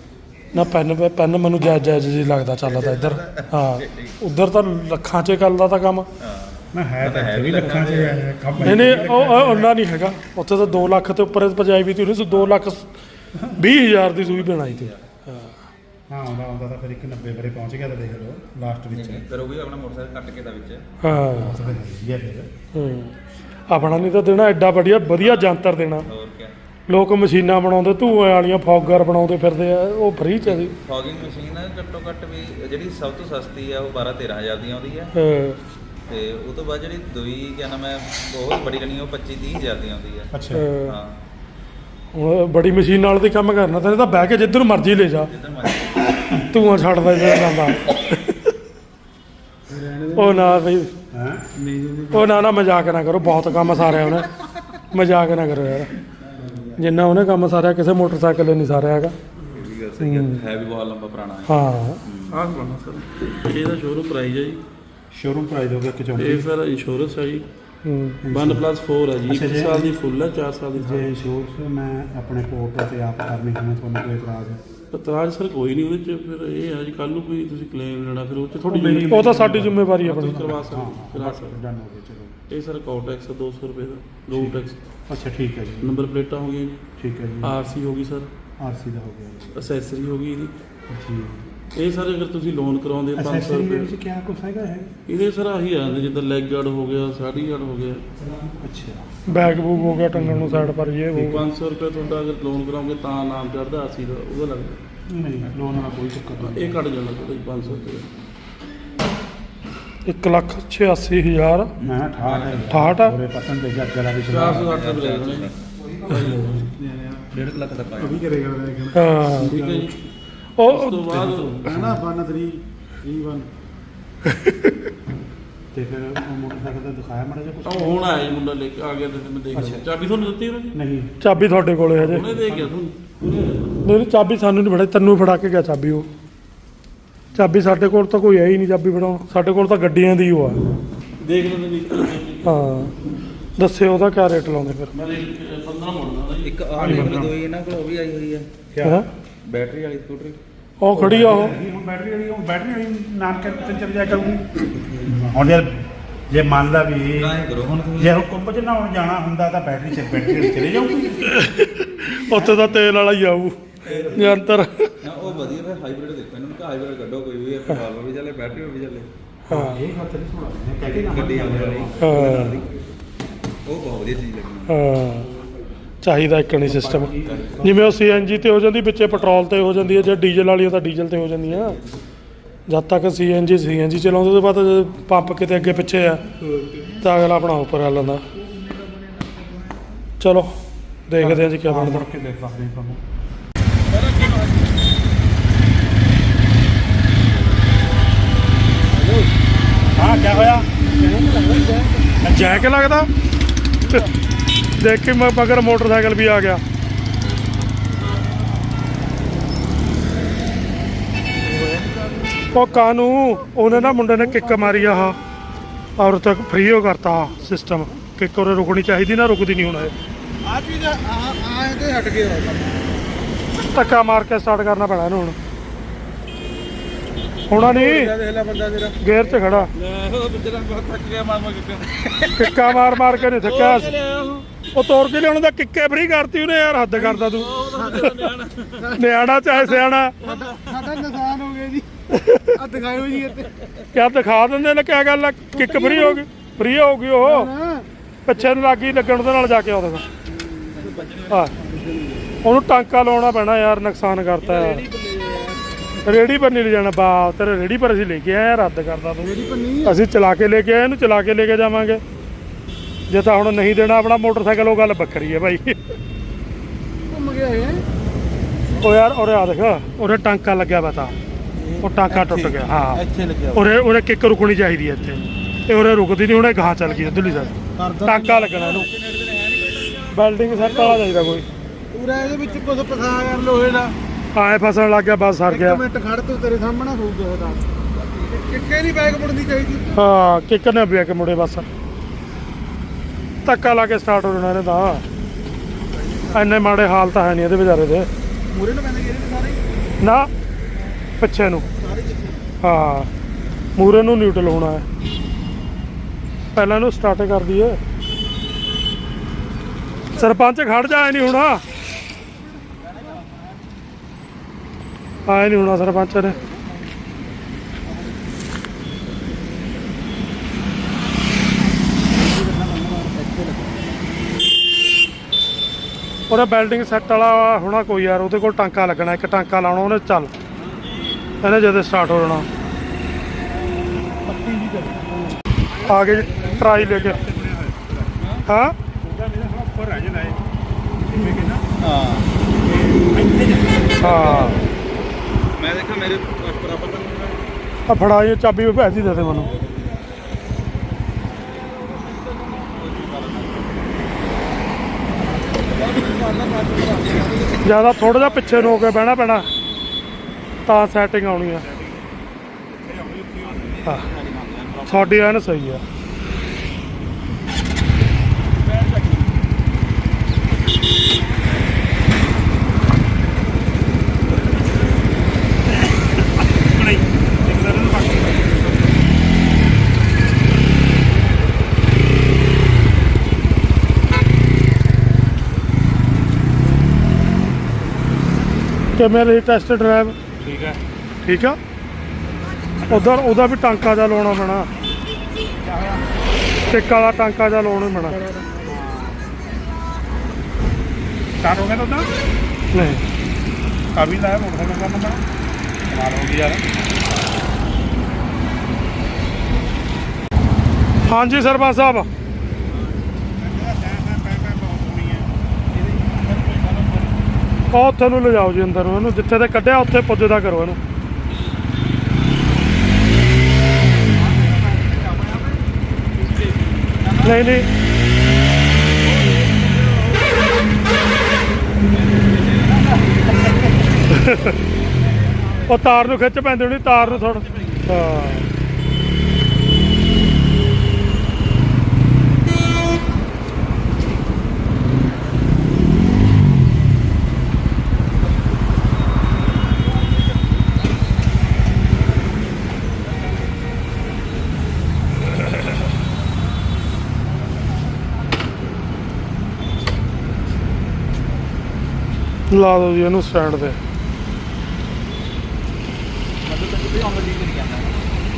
ਨਾ ਪੈਨ ਪੈਨ ਮੈਨੂੰ ਜਾਇਜ਼ ਜਾਇਜ਼ ਜੀ ਲੱਗਦਾ ਚੱਲਦਾ ਇੱਧਰ। ਹਾਂ ਉਧਰ ਤਾਂ ਲੱਖਾਂ 'ਚ ਚੱਲਦਾ ਤਾਂ ਕੰਮ। ਹਾਂ ਮੈਂ ਹੈ ਤਾਂ ਹੈ ਵੀ ਲੱਖਾਂ 'ਚ ਹੈ ਕੰਮ ਨਹੀਂ ਨਹੀਂ ਉਹ ਉਹ ਉਹਨਾਂ ਨਹੀਂ ਹੈਗਾ। ਉੱਥੇ ਤਾਂ 2 ਲੱਖ ਤੇ ਉੱਪਰ ਪਜਾਈ ਵੀ ਤੀ ਉਹਨੇ 2 ਲੱਖ 20 ਹਜ਼ਾਰ ਦੀ ਸੂਈ ਬਣਾਈ ਤੀ। ਹਾਂ। ਆਉਂਦਾ ਆਉਂਦਾ ਤਾਂ ਫਿਰ ਇੱਕ 90 ਵਰੇ ਪਹੁੰਚ ਗਿਆ ਤਾਂ ਦੇਖ ਲਓ ਲਾਸਟ ਵਿੱਚ। ਵੀ ਆਪਣਾ ਮੋਟਰਸਾਈਕਲ ਕੱਟ ਕੇ ਦਾ ਵਿੱਚ। ਹਾਂ। ਉਹ ਤਾਂ ਫਿਰ ਵਧੀਆ ਫਿਰ। ਹੂੰ। ਆਪਣਾ ਨਹੀਂ ਤਾਂ ਦੇਣਾ ਐਡਾ ਵਧੀਆ ਵਧੀਆ ਜੰਤਰ ਦੇਣਾ। ਹੋਰ ਕੀ ਲੋਕ ਮਸ਼ੀਨਾਂ ਬਣਾਉਂਦੇ ਧੂਏ ਵਾਲੀਆਂ ਫੌਗਰ ਬਣਾਉਂਦੇ ਫਿਰਦੇ ਆ ਉਹ ਫ੍ਰੀ ਚ ਆ ਜੀ। ਫੌਗਿੰਗ ਮਸ਼ੀਨ ਘੱਟੋ ਘੱਟ ਵੀ ਜਿਹੜੀ ਸਭ ਤੋਂ ਸਸਤੀ ਆ ਉਹ 12 13000 ਦੀ ਆਉਂਦੀ ਆ। ਹਾਂ। ਤੇ ਉਹ ਤੋਂ ਬਾਅਦ ਜਿਹੜੀ ਦੂਈ ਕਿਆ ਨਾਮ ਹੈ ਬਹੁਤ ਬੜੀ ਲੈਣੀ ਉਹ 25 30000 ਦੀ ਆਉਂਦੀ ਆ। ਅੱਛਾ। ਹਾਂ। ਹਾਂ। ਹੁਣ ਬੜੀ ਮਸ਼ੀਨ ਨਾਲ ਦੀ ਕੰਮ ਕਰਨਾ ਤਾਂ ਇਹ ਤਾਂ ਬਹਿ ਕੇ ਜਿੱਧਰ ਨੂੰ ਮਰਜ਼ੀ ਲੈ ਜਾ। ਜਿੱਦਾਂ ਮਰਜ਼ੀ। ਧੂਆਂ ਛੱਡਦਾ ਜਿਹੜਾ ਜਾਂਦਾ। ਉਹ ਨਾ ਬਈ ਹਾਂ? ਉਹ ਨਾ ਨਾ ਮਜ਼ਾਕ ਨਾ ਕਰੋ ਬਹੁਤ ਕੰਮ ਸਾਰਿਆ ਉਹਨੇ ਮਜ਼ਾਕ ਨਾ ਕਰੋ ਯਾਰ। ਜਿੰਨਾ ਉਹਨੇ ਕੰਮ ਸਾਰਿਆ ਕਿਸੇ ਮੋਟਰਸਾਈਕਲ ਨਹੀਂ ਸਾਰਿਆ ਹੈਗਾ। ਵੀ ਗੱਲ ਸਹੀ ਹੈ ਹੈ ਵੀ ਬਹੁਤ ਲੰਬਾ ਪੁਰਾਣਾ ਹੈ। ਹਾਂ। ਆਹ ਸਮਾਨਾ ਸਰ। ਇਹਦਾ ਸ਼ੋਰੂਮ ਪ੍ਰਾਈਸ ਹੈ ਜੀ। ਸ਼ੋਰੂਮ ਪ੍ਰਾਈਸ ਹੋ ਗਿਆ ਕਿ ਇਹ ਸਰ ਇੰਸ਼ੋਰੈਂਸ ਹੈ ਜੀ। ਹੂੰ। 1 ਪਲੱਸ 4 ਹੈ ਜੀ ਅੱਛਾ 1 ਜੀ। ਸਾਲ ਦੀ ਫੁੱਲ ਹੈ 4 ਸਾਲ ਦੀ ਜੇ ਇੰਸ਼ੋਰੈਂਸ ਮੈਂ ਆਪਣੇ ਪੋਰਟ ਤੇ ਆਪ ਕਰਨੀ ਹੋਵੇ ਤੁਹਾਨੂੰ ਕੋਈ ਇਤਰਾਜ਼ ਹੈ? ਪਤਰਾਜ ਸਰ ਕੋਈ ਨਹੀਂ ਉਹਦੇ ਚ ਫਿਰ ਇਹ ਹੈ ਜੀ ਕੱਲ ਨੂੰ ਕੋਈ ਤੁਸੀਂ ਕਲੇਮ ਲੈਣਾ ਫਿਰ ਉਹ ਚ ਥੋੜੀ ਮੇਰੀ- ਉਹ ਤਾਂ ਸਾਡੀ ਜ਼ਿੰਮੇਵਾਰੀ ਹੈ ਤੁਸੀਂ ਆਪਣੀ। ਕਰਵਾ ਹਾਂ ਸਕਦੇ ਕਰਾ ਸਕਦੇ ਡਨ ਹੋ ਗਿਆ ਚਲੋ। ਇਹ ਸਰ ਕਾਲ ਟੈਕਸ 200 ਰੁਪਏ ਦਾ ਰੋਡ ਟੈਕਸ ਅੱਛਾ ਠੀਕ ਹੈ ਜੀ। ਨੰਬਰ ਪਲੇਟਾਂ ਹੋ ਗਈਆਂ ਜੀ। ਠੀਕ ਹੈ ਜੀ। ਆਰਸੀ ਹੋ ਗਈ ਸਰ। ਆਰਸੀ ਦਾ ਹੋ ਗਿਆ ਜੀ। ਅਸੈਸਰੀ ਹੋ ਗਈ ਇਹਦੀ। ਜੀ। ਇਹ ਸਰ ਅਗਰ ਤੁਸੀਂ ਲੋਨ ਕਰਾਉਂਦੇ 500 ਅਸੈਸਰੀ ਦੇ ਰੁਪਏ ਵਿੱਚ ਕੀ ਕੁਛ ਹੈਗਾ ਹੈ? ਇਹਦੇ ਸਰ ਆਹੀ ਆ ਜਾਂਦੇ ਲੈਗ ਗਾਰਡ ਹੋ ਗਿਆ ਸਾਡੀ ਗਾਰਡ ਹੋ ਗਿਆ। ਅੱਛਾ। ਬੈਗ ਬੂਗ ਹੋ ਗਿਆ ਟੰਗਣ ਨੂੰ ਸਾਈਡ ਪਰ ਇਹ ਉਹ 500 ਰੁਪਏ ਤੁਹਾਡਾ ਅਗਰ ਲੋਨ ਕਰਾਓਗੇ ਤਾਂ ਨਾਮ ਚੜਦਾ ਅਸੀਂ ਦਾ ਉਹਦਾ ਲੱਗਦਾ ਨਹੀਂ ਲੋਨ ਵਾਲਾ ਕੋਈ ਚੱਕਰ ਨਹੀਂ। ਇਹ ਕੱਟ ਜਾਣਾ ਤੁਹਾਡਾ ਜੀ 500 ਰੁਪਏ। 1 ਲੱਖ 86 ਹਜ਼ਾਰ। ਮੈਂ 68 ਹੈ 68 ਪੂਰੇ ਪਸੰਦ ਹੈ ਜੱਗ ਵਾਲਾ ਵੀ 460 ਰੁਪਏ ਲੱਗਣੇ ਡੇਢ ਕੁ ਲੱਖ ਦਾ ਪਾਇਆ ਵੀ ਕਰੇਗਾ ਹਾਂ। ਠੀਕ ਹੈ ਜੀ। ਉਹ ਉਸ ਤੋਂ ਬਾਅਦ ਹੈ ਨਾ 1 3 3 1 ਤੇ ਫਿਰ ਉਹ ਮੋਟਰਸਾਈਕਲ ਤੇ ਦਿਖਾਇਆ ਮੜਾ ਜਿਹਾ ਉਹ ਹੁਣ ਆਇਆ ਜੀ ਮੁੰਡਾ ਲੈ ਕੇ ਆ ਗਿਆ ਤੇ ਮੈਂ ਦੇਖ ਲਿਆ। ਚਾਬੀ ਤੁਹਾਨੂੰ ਦਿੱਤੀ ਉਹਨੇ ਜੀ ਨਹੀਂ। ਚਾਬੀ ਤੁਹਾਡੇ ਕੋਲੇ ਹਜੇ। ਉਹਨੇ ਦੇ ਗਿਆ ਤੁਹਾਨੂੰ? ਨਹੀਂ ਨਹੀਂ ਚਾਬੀ ਸਾਨੂੰ ਨਹੀਂ ਫੜਾ ਤੈਨੂੰ ਫੜਾ ਕੇ ਗਿਆ ਚਾਬੀ ਉਹ। ਚਾਬੀ ਸਾਡੇ ਕੋਲ ਤਾਂ ਕੋਈ ਹੈ ਹੀ ਨਹੀਂ ਚਾਬੀ ਫੜਾਉਣ। ਸਾਡੇ ਕੋਲ ਤਾਂ ਗੱਡੀਆਂ ਦੀ ਉਹ ਆ। ਦੇਖ ਲੈਂਦੇ ਨਹੀਂ ਹਾਂ। ਦੱਸਿਓ ਉਹਦਾ ਕਿਆ ਰੇਟ ਲਾਉਂਦੇ ਫਿਰ। ਮੈਂ ਦੇਖ 15 ਮੋੜਨਾ ਜੀ। ਇੱਕ ਆਹ ਨਿਕਲ ਦੋਈ ਇਹਨਾਂ ਕੋਲ ਉਹ ਵੀ ਆਈ ਹੋਈ ਹੈ ਹੈਂ? ਬੈਟਰੀ ਵਾਲੀ ਸਕੂਟਰੀ? ਉਹ ਖੜੀ ਆ ਉਹ। ਹੁਣ ਬੈਟਰੀ ਵਾਲੀ ਉਹ ਬੈਟਰੀ ਵਾਲੀ ਨਾਨਕੇ ਤੇ ਚੱਲ ਜਾਇਆ ਕਰੂਗੀ। ਹੁਣ ਜੇ ਜੇ ਮੰਨ ਲਾ ਵੀ ਕਾਹੇ ਕਰੋ ਹੁਣ ਤੁਸੀਂ। ਜੇ ਹੁਣ ਕੁੰਭ ਚ ਨਹਾਉਣ ਜਾਣਾ ਹੁੰਦਾ ਤਾਂ ਬੈਟਰੀ ਚ ਬੈਟਰੀ ਵਾਲੀ ਚਲੇ ਜਾਊਗੀ। ਉੱਥੇ ਤਾਂ ਤੇਲ ਵਾਲਾ ਹੀ ਆਊ ਯੰਤਰ ਨਾ ਉਹ ਵਧੀਆ ਫਿਰ ਹਾਈਬ੍ਰਿਡ ਦੇਖੋ ਇਹਨਾਂ ਨੂੰ ਕਿ ਹਾਈਬ੍ਰਿਡ ਕੱਢੋ ਕੋਈ ਵੀ ਪੈਟਰੋਲ ਵੀ ਚੱਲੇ ਬੈਟਰੀ ਵੀ ਚੱਲੇ। ਹਾਂ। ਇਹ ਹੱਥ ਨਹੀਂ ਸੁਣਾ ਕਹਿ ਕੇ ਨਾ ਗੱਡੀ ਆਉਂਦੀ ਵਾਲੀ। ਹਾਂ। ਉਹ ਬਹੁਤ ਵਧੀਆ ਚੀਜ਼ ਲੱਗੀ ਹਾਂ। ਚਾਹੀਦਾ ਇੱਕ ਨਹੀਂ ਸਿਸਟਮ ਜਿਵੇਂ ਉਹ ਸੀਐਨਜੀ ਤੇ ਹੋ ਜਾਂਦੀ ਵਿੱਚੇ ਪੈਟਰੋਲ ਤੇ ਹੋ ਜਾਂਦੀ ਹੈ ਜੇ ਡੀਜ਼ਲ ਵਾਲੀ ਤਾਂ ਡੀਜ਼ਲ ਤੇ ਹੋ ਜਾਂਦੀਆਂ ਜਦ ਤੱਕ ਸੀਐਨਜੀ ਸੀਐਨਜੀ ਚਲਾਉਂਦੇ ਤੋਂ ਬਾਅਦ ਜਦੋਂ ਪੰਪ ਕਿਤੇ ਅੱਗੇ ਪਿੱਛੇ ਆ ਤਾਂ ਅਗਲਾ ਆਪਣਾ ਉੱਪਰ ਆ ਲੈਂਦਾ। ਚਲੋ ਦੇਖਦੇ ਹਾਂ ਜੀ ਕੀ ਬਣਦਾ। ਕੇ ਦੇਖ ਸਕਦੇ ਤੁਹਾਨੂੰ ਹਾਂ ਕੀ ਹੋਇਆ? ਜੈਕ ਲੱਗਦਾ। ਦੇਖ ਕੇ ਮੈਂ ਮਗਰ ਮੋਟਰਸਾਈਕਲ ਵੀ ਆ ਗਿਆ। ਉਹ ਕਾਨੂੰ ਉਹਨੇ ਨਾ ਮੁੰਡੇ ਨੇ ਕਿੱਕ ਮਾਰੀ ਆਹ। ਔਰ ਤੱਕ ਫ੍ਰੀ ਹੋ ਕਰਤਾ ਸਿਸਟਮ ਕਿੱਕ ਉਹਰੇ ਰੁਕਣੀ ਚਾਹੀਦੀ ਨਾ ਰੁਕਦੀ ਨਹੀਂ ਹੁਣ ਇਹ। ਆ ਚੀਜ਼ ਆ ਆ ਤੇ ਹਟ ਗਿਆ ਧੱਕਾ ਮਾਰ ਕੇ ਸਟਾਰਟ ਕਰਨਾ ਪੈਣਾ ਇਹਨੂੰ ਹੁਣ। ਹੋਣਾ ਨਹੀਂ ਦੇਖ ਲੈ ਬੰਦਾ ਤੇਰਾ। ਗੇਅਰ 'ਚ ਖੜਾ। ਉਹ ਬਿੱਜਰਾ ਬਹੁਤ ਥੱਕ ਗਿਆ ਮਾਰ ਮਾਰ ਕੇ। ਕਿੱਕਾ ਮਾਰ ਮਾਰ ਕੇ ਨਹੀਂ ਥੱਕਿਆ। ਉਹ ਤੋੜ ਕੇ ਲਿਆਉਣ ਦਾ ਕਿੱਕੇ ਫ੍ਰੀ ਕਰਤੀ ਉਹਨੇ ਯਾਰ ਹੱਦ ਕਰਦਾ ਤੂੰ। ਨਿਆਣਾ ਚਾਹੇ ਸਿਆਣਾ। ਸਾਡਾ ਨੁਕਸਾਨ ਹੋ ਗਿਆ ਜੀ। ਆ ਦਿਖਾਇਓ ਜੀ ਇੱਥੇ। ਕਿਆ ਦਿਖਾ ਦਿੰਦੇ ਨੇ ਕਿਆ ਗੱਲ ਆ? ਕਿੱਕ ਫ੍ਰੀ ਹੋ ਗਈ ਫ੍ਰੀ ਹੋ ਗਈ ਉਹ ਪਿੱਛੇ ਨੂੰ ਲੱਗੀ ਲੱਗਣ ਉਹਦੇ ਨਾਲ ਜਾ ਕੇ ਉਹਦੇ ਹਾਂ। ਉਹਨੂੰ ਟਾਂਕਾ ਲਾਉਣਾ ਪੈਣਾ ਯਾਰ ਨੁਕਸਾਨ ਕਰਤਾ। ਯਾਰ ਰੇੜੀ ਪਰ ਨਹੀਂ ਲੈ ਜਾਣਾ ਬਾ ਤੇਰੇ ਰੇੜੀ ਪਰ ਅਸੀਂ ਲੈ ਕੇ ਆਏ ਆ ਰੱਦ ਕਰਦਾ ਤੂੰ। ਅਸੀਂ ਚਲਾ ਕੇ ਲੈ ਕੇ ਆਏ ਇਹਨੂੰ ਚਲਾ ਕੇ ਲੈ ਕੇ ਜਾਵਾਂਗੇ। ਜੇ ਤਾਂ ਹੁਣ ਨਹੀਂ ਦੇਣਾ ਆਪਣਾ ਮੋਟਰਸਾਈਕਲ ਉਹ ਗੱਲ ਵੱਖਰੀ ਹੈ ਭਾਈ। ਘੁੰਮ ਗਿਆ ਇਹ ਉਹ ਯਾਰ ਉਰੇ ਆ ਦੇਖ ਉਰੇ ਟਾਂਕਾ ਲੱਗਿਆ ਵਾ ਤਾਂ। ਉਹ ਟਾਂਕਾ ਟੁੱਟ ਗਿਆ ਹਾਂ। ਇੱਥੇ ਲੱਗਿਆ ਉਰੇ ਉਰੇ ਕਿੱਕ ਰੁਕਣੀ ਚਾਹੀਦੀ ਹੈ ਇੱਥੇ। ਇਹ ਉਰੇ ਰੁਕਦੀ ਨਹੀਂ ਹੁਣੇ ਗਾਂ ਚੱਲ ਗਈ ਉਧਰਲੀ ਸਾਈਡ ਟਾਂਕਾ ਲੱਗਣਾ ਇਹਨੂੰ। ਵੈਲਡਿੰਗ ਸੈੱਟ ਵਾਲਾ ਚਾਹੀਦਾ ਕੋਈ। ਪੂਰਾ ਇਹਦੇ ਵਿੱਚ ਕੁਝ ਪਸਾ ਯਾਰ ਲੋਹੇ ਦਾ। ਆਏ ਫਸਣ ਲੱਗ ਗਿਆ ਬਸ ਸਰ ਗਿਆ। ਇੱਕ ਮਿੰਟ ਖੜ ਤੂੰ ਤੇਰੇ ਸਾਹਮਣੇ ਹੋਊਗਾ ਇਹਦਾ। ਕਿੱਕੇ ਨਹੀਂ ਬੈਗ ਮੁੜਨੀ ਚਾਹੀਦੀ। ਹਾਂ ਕਿੱਕ ਨਾ ਕੇ ਮੁੜੇ ਬਸ। ਧੱਕਾ ਲਾ ਕੇ ਸਟਾਰਟ ਹੋ ਜਾਣਾ ਇਹਨੇ ਤਾਂ। ਇੰਨੇ ਮਾੜੇ ਹਾਲ ਤਾਂ ਹੈ ਨਹੀਂ ਇਹਦੇ ਵਿਚਾਰੇ ਦੇ। ਮੂਰੇ ਨੂੰ ਪੈਂਦੇ ਜਿਹੜੇ ਸਾਰੇ? ਨਾ ਪਿੱਛੇ ਨੂੰ। ਹਾਂ ਮੂਰੇ ਨੂੰ ਨਿਊਟਰਲ ਹੋਣਾ ਹੈ। ਪਹਿਲਾਂ ਇਹਨੂੰ ਸਟਾਰਟ ਕਰ ਦਈਏ। ਸਰਪੰਚ ਖੜ ਜਾ ਐ ਨਹੀਂ ਹੋਣਾ। ਆਏ ਨਹੀਂ ਹੋਣਾ ਸਰਪੰਚ ਨੇ ਉਹਦਾ ਬਿਲਡਿੰਗ ਸੈੱਟ ਵਾਲਾ ਹੋਣਾ ਕੋਈ ਯਾਰ ਉਹਦੇ ਕੋਲ ਟਾਂਕਾ ਲੱਗਣਾ ਇੱਕ ਟਾਂਕਾ ਲਾਉਣਾ ਉਹਨੇ ਚੱਲ। ਇਹਨੇ ਜਦੋਂ ਸਟਾਰਟ ਹੋ ਜਾਣਾ। ਆ ਗਏ ਟਰਾਈ ਲੈ ਕੇ। ਹਾਂ? ਹੈ। ਮੈਂ ਦੇਖਿਆ ਮੇਰੇ ਬਰਾਬਰ ਤਾਂ ਆ ਫੜਾ ਇਹ ਚਾਬੀ ਵੀ ਭੈਜੀ ਦੇ ਦੇ ਮੈਨੂੰ ਜ਼ਿਆਦਾ ਥੋੜਾ ਜਿਹਾ ਪਿੱਛੇ ਨੂੰ ਹੋ ਕੇ ਬਹਿਣਾ ਪੈਣਾ, ਤਾਂ ਸੈਟਿੰਗ ਆਉਣੀ ਆ। ਹਾਂ। ਸਾਡੀ ਐਨ ਸਹੀ ਆ। ਕਿਵੇਂ ਰਹੀ ਟੈਸਟ ਡਰਾਈਵ ਠੀਕ ਹੈ। ਠੀਕ ਆ? ਉਧਰ ਉਹਦਾ ਵੀ ਟਾਂਕਾ ਜਾ ਲਾਉਣਾ ਪੈਣਾ। ਟਿੱਕ ਵਾਲਾ ਟਾਂਕਾ ਜਾ ਲਾਉਣਾ ਪੈਣਾ। ਸਟਾਰਟ ਹੋ ਗਿਆ ਤਾਂ ਨਹੀਂ। ਕਾਬੀ ਲਾਇਆ ਮੋਟਰਸਾਈਕਲ ਦਾ ਨੰਬਰ। ਕਮਾਲ ਹੋ ਯਾਰ। ਹਾਂਜੀ ਸਰਪੰਚ ਸਾਹਿਬ। ਉਹ ਉੱਥੇ ਨੂੰ ਲਿਜਾਓ ਜੀ ਅੰਦਰ ਨੂੰ, ਇਹਨੂੰ ਜਿੱਥੇ ਤੇ ਕੱਢਿਆ ਉੱਥੇ ਪੁੱਜਦਾ ਕਰੋ ਇਹਨੂੰ। ਨਹੀਂ ਨਹੀਂ। ਉਹ ਤਾਰ ਨੂੰ ਖਿੱਚ ਪੈਂਦੀ ਹੋਣੀ, ਤਾਰ ਨੂੰ ਥੋੜਾ ਹਾਂ। ਲਾ ਦਿਓ ਜੀ ਇਹਨੂੰ ਸਟੈਂਡ ਤੇ।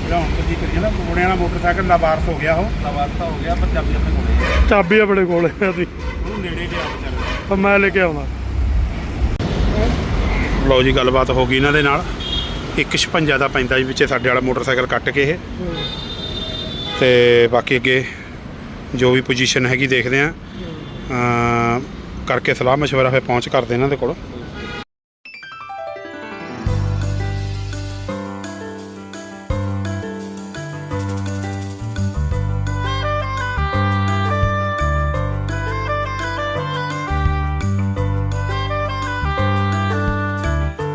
ਜਿਹੜਾ ਹੁਣ ਤੁਸੀਂ ਕਰੀ ਜਾਂਦਾ ਮੋੜਿਆਂ ਵਾਲਾ ਮੋਟਰਸਾਈਕਲ ਦਾ ਵਾਰਸ ਹੋ ਗਿਆ ਉਹ। ਲਵਾਤਾ ਹੋ ਗਿਆ ਪਰ ਚਾਬੀ ਆਪਣੇ ਕੋਲੇ ਹੈ। ਚਾਬੀ ਆਪਣੇ ਕੋਲ ਹੈ ਉਹਦੀ ਉਹਨੂੰ ਨੇੜੇ ਲਿਆ ਵਿਚਾਰੇ ਤਾਂ ਮੈਂ ਲੈ ਕੇ ਆਉਣਾ। ਲਓ ਜੀ ਗੱਲਬਾਤ ਹੋ ਗਈ ਇਹਨਾਂ ਦੇ ਨਾਲ। 156 ਦਾ ਪੈਂਦਾ ਜੀ ਵਿੱਚੇ ਸਾਡੇ ਵਾਲਾ ਮੋਟਰਸਾਈਕਲ ਕੱਟ ਕੇ ਇਹ। ਤੇ ਬਾਕੀ ਅੱਗੇ ਜੋ ਵੀ ਪੋਜੀਸ਼ਨ ਹੈਗੀ ਦੇਖਦੇ ਆ ਕਰਕੇ ਸਲਾਹ ਮਸ਼ਵਰਾ ਫਿਰ ਪਹੁੰਚ ਕਰਦੇ ਇਹਨਾਂ ਦੇ ਕੋਲ।